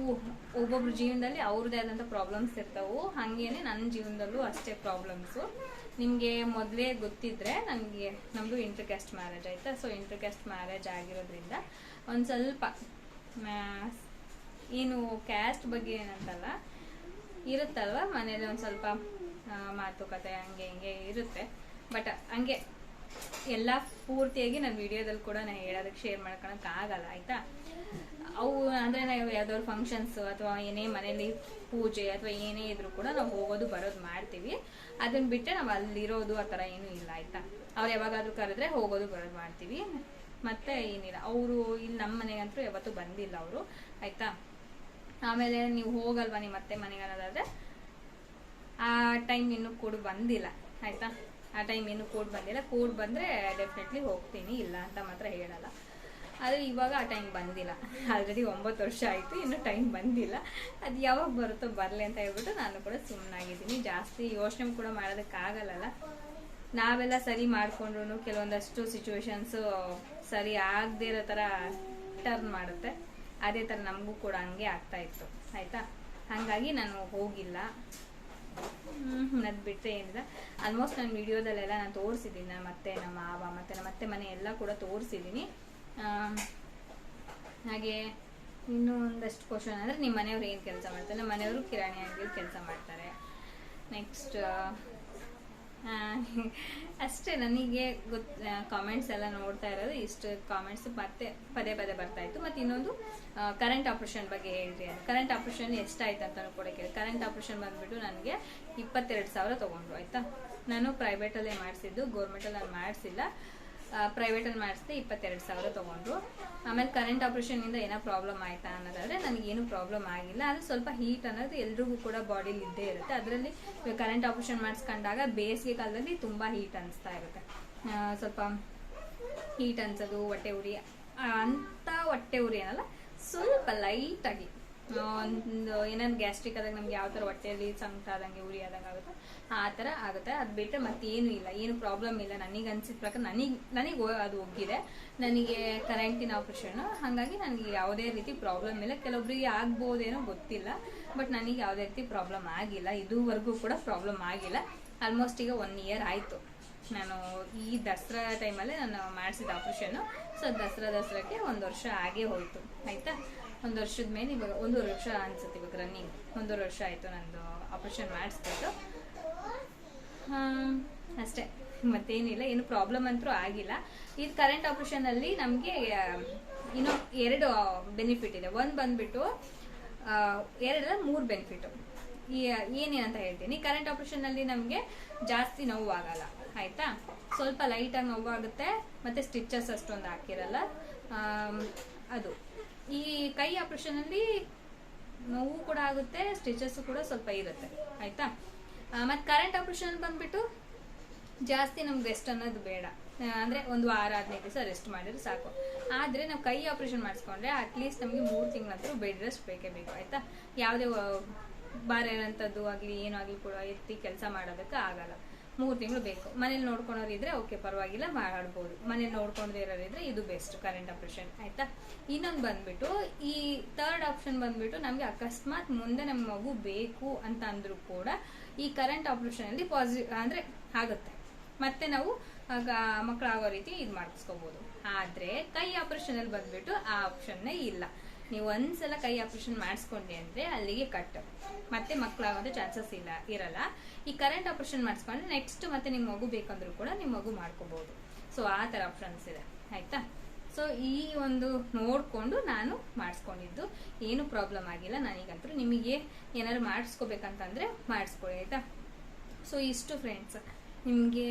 ಒಬ್ಬೊಬ್ರ ಜೀವನದಲ್ಲಿ ಅವ್ರದ್ದೇ ಆದಂಥ ಪ್ರಾಬ್ಲಮ್ಸ್ ಇರ್ತಾವು. ಹಾಗೇನೆ ನನ್ನ ಜೀವನದಲ್ಲೂ ಅಷ್ಟೇ ಪ್ರಾಬ್ಲಮ್ಸು ನಿಮಗೆ ಮೊದಲೇ ಗೊತ್ತಿದ್ರೆ ನನಗೆ ನಮ್ಮದು ಇಂಟರ್ ಕ್ಯಾಸ್ಟ್ ಮ್ಯಾರೇಜ್ ಆಯಿತಾ? ಸೊ ಇಂಟರ್ ಮ್ಯಾರೇಜ್ ಆಗಿರೋದ್ರಿಂದ ಒಂದು ಸ್ವಲ್ಪ ಏನು ಕ್ಯಾಸ್ಟ್ ಬಗ್ಗೆ ಏನಂತಲ್ಲ, ಇರುತ್ತಲ್ವ? ಮನೇಲಿ ಒಂದು ಸ್ವಲ್ಪ ಮಾತುಕತೆ ಹಂಗೆ ಹಿಂಗೆ ಇರುತ್ತೆ. ಬಟ್ ಹಂಗೆ ಎಲ್ಲ ಪೂರ್ತಿಯಾಗಿ ನಾನು ವಿಡಿಯೋದಲ್ಲಿ ಕೂಡ ನಾನು ಹೇಳೋದಕ್ಕೆ ಶೇರ್ ಮಾಡ್ಕೊಳಕ್ಕೆ ಆಗಲ್ಲ, ಆಯ್ತಾ? ಅವು ಅಂದರೆ ನಾವು ಯಾವ್ದಾದ್ರು ಫಂಕ್ಷನ್ಸ್ ಅಥವಾ ಏನೇ ಮನೇಲಿ ಪೂಜೆ ಅಥವಾ ಏನೇ ಇದ್ರೂ ಕೂಡ ನಾವು ಹೋಗೋದು, ಬರೋದು ಮಾಡ್ತೀವಿ. ಅದನ್ನ ಬಿಟ್ಟರೆ ನಾವು ಅಲ್ಲಿರೋದು ಆ ಥರ ಏನೂ ಇಲ್ಲ, ಆಯ್ತಾ? ಅವ್ರು ಯಾವಾಗಾದ್ರೂ ಕರೆದ್ರೆ ಹೋಗೋದು, ಬರೋದು ಮಾಡ್ತೀವಿ. ಮತ್ತೆ ಏನಿಲ್ಲ, ಅವರು ಇಲ್ಲಿ ನಮ್ಮ ಮನೆಗಂತೂ ಯಾವತ್ತೂ ಬಂದಿಲ್ಲ ಅವರು, ಆಯ್ತಾ? ಆಮೇಲೆ ನೀವು ಹೋಗಲ್ವಾ ನಿಮ್ಮ ಮತ್ತೆ ಮನೆಗೆ ಆ ಟೈಮ್ ಇನ್ನೂ ಕೂಡ ಬಂದಿಲ್ಲ, ಆಯ್ತಾ? ಆ ಟೈಮ್ ಏನು ಕೋಡ್ ಬಂದಿಲ್ಲ. ಕೋಡ್ ಬಂದರೆ ಡೆಫಿನೆಟ್ಲಿ ಹೋಗ್ತೀನಿ, ಇಲ್ಲ ಅಂತ ಮಾತ್ರ ಹೇಳಲ್ಲ. ಆದರೆ ಇವಾಗ ಆ ಟೈಮ್ ಬಂದಿಲ್ಲ. ಆಲ್ರೆಡಿ ಒಂಬತ್ತು ವರ್ಷ ಆಯಿತು, ಇನ್ನೂ ಟೈಮ್ ಬಂದಿಲ್ಲ. ಅದು ಯಾವಾಗ ಬರುತ್ತೋ ಬರಲಿ ಅಂತ ಹೇಳ್ಬಿಟ್ಟು ನಾನು ಕೂಡ ಸುಮ್ಮನಾಗಿದ್ದೀನಿ ಜಾಸ್ತಿ ಯೋಚನೆ ಕೂಡ ಮಾಡೋದಕ್ಕಾಗಲ್ಲ ನಾವೆಲ್ಲ ಸರಿ ಮಾಡಿಕೊಂಡ್ರು ಕೆಲವೊಂದಷ್ಟು ಸಿಚುವೇಶನ್ಸು ಸರಿ ಆಗದೇ ಇರೋ ಥರ ಟರ್ನ್ ಮಾಡುತ್ತೆ. ಅದೇ ಥರ ನಮಗೂ ಕೂಡ ಹಂಗೆ ಆಗ್ತಾ ಇತ್ತು. ಆಯಿತಾ? ಹಾಗಾಗಿ ನಾನು ಹೋಗಿಲ್ಲ. ಅದು ಬಿಟ್ಟರೆ ಏನಿಲ್ಲ. ಆಲ್ಮೋಸ್ಟ್ ನಾನು ವಿಡಿಯೋದಲ್ಲೆಲ್ಲ ನಾನು ತೋರಿಸಿದ್ದೀನಿ ಮತ್ತೆ ನಮ್ಮ ಮಾವ, ಮತ್ತು ನಮ್ಮ ಅತ್ತೆ ಮನೆ ಎಲ್ಲ ಕೂಡ ತೋರಿಸಿದ್ದೀನಿ. ಹಾಗೆ ಇನ್ನೂ ಒಂದಷ್ಟು ಕ್ವಶನ್ ಅಂದರೆ ನಿಮ್ಮ ಮನೆಯವ್ರು ಏನು ಕೆಲಸ ಮಾಡ್ತಾರೆ? ನಮ್ಮ ಮನೆಯವರು ಕಿರಾಣಿ ಅಂಗಡಿಯಲ್ಲಿ ಕೆಲಸ ಮಾಡ್ತಾರೆ. ನೆಕ್ಸ್ಟ್ ಅಷ್ಟೇ ನನಗೆ ಗೊತ್ ಕಾಮೆಂಟ್ಸ್ ಎಲ್ಲ ನೋಡ್ತಾ ಇರೋದು. ಇಷ್ಟು ಕಾಮೆಂಟ್ಸ್ ಮತ್ತೆ ಪದೇ ಪದೇ ಬರ್ತಾ ಇತ್ತು. ಮತ್ತು ಇನ್ನೊಂದು ಕರೆಂಟ್ ಆಪ್ರೇಷನ್ ಬಗ್ಗೆ ಹೇಳ್ರಿ ಅಂತ. ಕರೆಂಟ್ ಆಪ್ರೇಷನ್ ಎಷ್ಟಾಯ್ತು ಅಂತ ಕೂಡ ಕೇಳಿ. ಕರೆಂಟ್ ಆಪ್ರೇಷನ್ ಬಂದ್ಬಿಟ್ಟು ನನಗೆ ಇಪ್ಪತ್ತೆರಡು ಸಾವಿರ ತೊಗೊಂಡ್ರು, ಆಯಿತಾ? ನಾನು ಪ್ರೈವೇಟಲ್ಲೇ ಮಾಡಿಸಿದ್ದು ಗೌರ್ಮೆಂಟಲ್ಲಿ ನಾನು ಮಾಡಿಸಿಲ್ಲ. ಪ್ರೈವೇಟಲ್ಲಿ ಮಾಡಿಸಿದೆ ಇಪ್ಪತ್ತೆರಡು ಸಾವಿರ ತೊಗೊಂಡ್ರು. ಆಮೇಲೆ ಕರೆಂಟ್ ಆಪ್ರೇಷನಿಂದ ಏನೋ ಪ್ರಾಬ್ಲಮ್ ಆಯ್ತಾ ಅನ್ನೋದಾದ್ರೆ ನನಗೇನು ಪ್ರಾಬ್ಲಮ್ ಆಗಿಲ್ಲ. ಅದು ಸ್ವಲ್ಪ ಹೀಟ್ ಅನ್ನೋದು ಎಲ್ರಿಗೂ ಕೂಡ ಬಾಡಿಲಿ ಇದ್ದೇ ಇರುತ್ತೆ. ಅದರಲ್ಲಿ ಕರೆಂಟ್ ಆಪ್ರೇಷನ್ ಮಾಡಿಸ್ಕೊಂಡಾಗ ಬೇಸಿಗೆ ಕಾಲದಲ್ಲಿ ತುಂಬ ಹೀಟ್ ಅನಿಸ್ತಾ ಇರುತ್ತೆ. ಸ್ವಲ್ಪ ಹೀಟ್ ಅನ್ಸೋದು, ಹೊಟ್ಟೆ ಉರಿ ಅಂಥ ಹೊಟ್ಟೆ ಉರಿ ಏನಲ್ಲ, ಸ್ವಲ್ಪ ಲೈಟಾಗಿ ಒಂದು ಏನಾದ್ರು ಗ್ಯಾಸ್ಟ್ರಿಕ್ ಆದಾಗ ನಮ್ಗೆ ಯಾವ ಥರ ಹೊಟ್ಟೆಯಲ್ಲಿ ಸಂಕಟ ಆದಂಗೆ ಉರಿ ಆದಂಗೆ ಆಗುತ್ತೆ ಆ ಥರ ಆಗುತ್ತೆ. ಅದು ಬಿಟ್ಟರೆ ಮತ್ತೇನು ಇಲ್ಲ. ಏನು ಪ್ರಾಬ್ಲಮ್ ಇಲ್ಲ. ನನಗೆ ಅನ್ಸಿದ ಪ್ರಕಾರ ನನಗೆ ನನಗೆ ಅದು ಒಗ್ಗಿದೆ. ನನಗೆ ಕರೆಂಟಿನ ಆಪ್ರೇಷನ್ ಹಾಗಾಗಿ ನನಗೆ ಯಾವುದೇ ರೀತಿ ಪ್ರಾಬ್ಲಮ್ ಇಲ್ಲ. ಕೆಲವೊಬ್ಬರಿಗೆ ಆಗ್ಬೋದೇನೋ ಗೊತ್ತಿಲ್ಲ. ಬಟ್ ನನಗೆ ಯಾವುದೇ ರೀತಿ ಪ್ರಾಬ್ಲಮ್ ಆಗಿಲ್ಲ. ಇದುವರೆಗೂ ಕೂಡ ಪ್ರಾಬ್ಲಮ್ ಆಗಿಲ್ಲ. ಆಲ್ಮೋಸ್ಟ್ ಈಗ ಒನ್ ಇಯರ್ ಆಯಿತು. ನಾನು ಈ ದಸರಾ ಟೈಮಲ್ಲೇ ನಾನು ಮಾಡಿಸಿದ ಆಪ್ರೇಷನ್ನು ಸೊ ದಸರಾ, ದಸರಾಕ್ಕೆ ಒಂದು ವರ್ಷ ಆಗೇ ಹೋಯಿತು. ಆಯಿತಾ? ಒಂದು ವರ್ಷದ ಮೇಲೆ ಇವಾಗ ಒಂದೂವರೆ ವರ್ಷ ಅನ್ಸುತ್ತೆ ಇವಾಗ ರನ್ನಿಂಗ್ ಒಂದೂವರೆ ವರ್ಷ ಆಯಿತು ನಂದು ಆಪ್ರೇಷನ್ ಮಾಡಿಸ್ಬಿಟ್ಟು. ಅಷ್ಟೇ. ಮತ್ತೇನಿಲ್ಲ, ಏನು ಪ್ರಾಬ್ಲಮ್ ಅಂತೂ ಆಗಿಲ್ಲ. ಇದು ಕರೆಂಟ್ ಆಪ್ರೇಷನಲ್ಲಿ ನಮಗೆ ಇನ್ನು ಎರಡು ಬೆನಿಫಿಟ್ ಇದೆ. ಒಂದು ಬಂದ್ಬಿಟ್ಟು ಎರಡಲ್ಲ ಮೂರು ಬೆನಿಫಿಟು ಈ ಏನೇನಂತ ಹೇಳ್ತೀನಿ. ಕರೆಂಟ್ ಆಪ್ರೇಷನಲ್ಲಿ ನಮಗೆ ಜಾಸ್ತಿ ನೋವು ಆಗಲ್ಲ. ಆಯಿತಾ? ಸ್ವಲ್ಪ ಲೈಟಾಗಿ ನೋವಾಗುತ್ತೆ ಮತ್ತು ಸ್ಟಿಚಸ್ ಅಷ್ಟೊಂದು ಹಾಕಿರಲ್ಲ. ಅದು. ಈ ಕೈ ಆಪರೇಷನ್ ಅಲ್ಲಿ ನೋವು ಕೂಡ ಆಗುತ್ತೆ ಸ್ಟಿಚಸ್ ಕೂಡ ಸ್ವಲ್ಪ ಇರುತ್ತೆ. ಆಯ್ತಾ? ಮತ್ತೆ ಕರೆಂಟ್ ಆಪರೇಷನ್ ಬಂದ್ಬಿಟ್ಟು ಜಾಸ್ತಿ ನಮ್ಗೆ ರೆಸ್ಟ್ ಅನ್ನೋದು ಬೇಡ. ಅಂದ್ರೆ ಒಂದು ವಾರ ಹದಿನೈದು ದಿವಸ ರೆಸ್ಟ್ ಮಾಡಿದ್ರೆ ಸಾಕು. ಆದರೆ ನಾವು ಕೈ ಆಪರೇಷನ್ ಮಾಡಿಸ್ಕೊಂಡ್ರೆ ಅಟ್ಲೀಸ್ಟ್ ನಮಗೆ ಮೂರು ತಿಂಗಳಂತೂ ಬೆಡ್ ರೆಸ್ಟ್ ಬೇಕೇ ಬೇಕು, ಆಯ್ತಾ? ಯಾವುದೇ ಬಾರ ಇರೋಂಥದ್ದು ಆಗಲಿ, ಏನೂ ಆಗಲಿ ಕೂಡ ಎತ್ತಿ ಕೆಲಸ ಮಾಡೋದಕ್ಕೆ ಆಗಲ್ಲ. ಮೂರು ತಿಂಗಳು ಬೇಕು. ಮನೇಲಿ ನೋಡ್ಕೊಳೋರು ಇದ್ರೆ ಓಕೆ ಪರವಾಗಿಲ್ಲ ಮಾಡ್ಬೋದು ಮನೇಲಿ ನೋಡ್ಕೊಂಡು ಇರೋರು ಇದ್ರೆ ಇದು ಬೆಸ್ಟ್ ಕರೆಂಟ್ ಆಪರೇಷನ್ ಆಯ್ತಾ? ಇನ್ನೊಂದು ಬಂದ್ಬಿಟ್ಟು, ಈ ಥರ್ಡ್ ಆಪ್ಷನ್ ಬಂದ್ಬಿಟ್ಟು ನಮಗೆ ಅಕಸ್ಮಾತ್ ಮುಂದೆ ನಮ್ಮ ಮಗು ಬೇಕು ಅಂತ ಅಂದ್ರೂ ಕೂಡ ಈ ಕರೆಂಟ್ ಆಪರೇಷನ್ ಅಲ್ಲಿ ಪಾಸಿಟಿವ್ ಅಂದ್ರೆ ಆಗುತ್ತೆ. ಮತ್ತೆ ನಾವು ಮಕ್ಕಳಾಗೋ ರೀತಿ ಇದು ಮಾಡಿಸ್ಕೋಬಹುದು ಆದ್ರೆ ಕೈ ಆಪರೇಷನ್ ಅಲ್ಲಿ ಬಂದ್ಬಿಟ್ಟು ಆ ಆಪ್ಷನ್ನೇ ಇಲ್ಲ. ನೀವು ಒಂದ್ಸಲ ಕೈ ಆಪರೇಷನ್ ಮಾಡಿಸ್ಕೊಂಡಿ ಅಂದ್ರೆ ಅಲ್ಲಿಗೆ ಕಟ್ ಮತ್ತೆ ಮಕ್ಕಳಾಗೋದು ಚಾನ್ಸಸ್ ಇಲ್ಲ, ಇರಲ್ಲ. ಈ ಕರೆಂಟ್ ಆಪರೇಷನ್ ಮಾಡಿಸ್ಕೊಂಡ್ರೆ ನೆಕ್ಸ್ಟ್ ಮತ್ತೆ ನಿಮ್ಮ ಮಗು ಬೇಕಂದ್ರೂ ಕೂಡ ನಿಮ್ಮ ಮಗು ಮಾಡ್ಕೋಬಹುದು ಸೊ ಆ ಥರ ಆಪ್ಷನ್ಸ್ ಇದೆ. ಆಯ್ತಾ? ಸೊ ಈ ಒಂದು ನೋಡ್ಕೊಂಡು ನಾನು ಮಾಡಿಸ್ಕೊಂಡಿದ್ದು. ಏನು ಪ್ರಾಬ್ಲಮ್ ಆಗಿಲ್ಲ. ನನಗಂತೂ ನಿಮಗೆ ಏನಾದ್ರು ಮಾಡಿಸ್ಕೋಬೇಕಂತಂದ್ರೆ ಮಾಡಿಸ್ಕೊಳ್ಳಿ, ಆಯ್ತಾ? ಸೊ ಇಷ್ಟು ಫ್ರೆಂಡ್ಸ್ ನಿಮಗೆ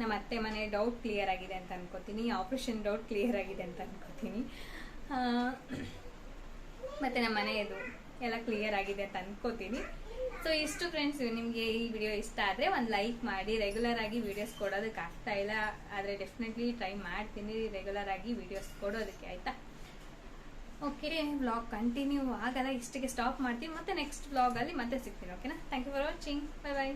ನಮ್ಮ ಅತ್ತೆ ಮನೆ ಡೌಟ್ ಕ್ಲಿಯರ್ ಆಗಿದೆ ಅಂತ ಅನ್ಕೋತೀನಿ. ಆಪರೇಷನ್ ಡೌಟ್ ಕ್ಲಿಯರ್ ಆಗಿದೆ ಅಂತ ಅನ್ಕೋತೀನಿ. ಮತ್ತೆ ನಮ್ಮ ಮನೆಯದು ಎಲ್ಲ ಕ್ಲಿಯರ್ ಆಗಿದೆ ಅಂತ ಅನ್ಕೋತೀನಿ. ಸೊ ಇಷ್ಟು ಫ್ರೆಂಡ್ಸ್ ನಿಮಗೆ ಈ ವಿಡಿಯೋ ಇಷ್ಟ ಆದರೆ ಒಂದು ಲೈಕ್ ಮಾಡಿ ರೆಗ್ಯುಲರ್ ಆಗಿ ವಿಡಿಯೋಸ್ ಕೊಡೋದಕ್ಕೆ ಆಗ್ತಾ ಇಲ್ಲ. ಆದರೆ ಡೆಫಿನೆಟ್ಲಿ ಟ್ರೈ ಮಾಡ್ತೀನಿ ರೆಗ್ಯುಲರ್ ಆಗಿ ವಿಡಿಯೋಸ್ ಕೊಡೋದಕ್ಕೆ, ಆಯ್ತಾ? ಓಕೆ ವ್ಲಾಗ್ ಕಂಟಿನ್ಯೂ ಆಗಲ್ಲ ಇಷ್ಟಿಗೆ ಸ್ಟಾಪ್ ಮಾಡ್ತೀನಿ. ಮತ್ತೆ ನೆಕ್ಸ್ಟ್ ವ್ಲಾಗಲ್ಲಿ ಮತ್ತೆ ಸಿಗ್ತೀನಿ ಓಕೆನಾ thank you for watching bye bye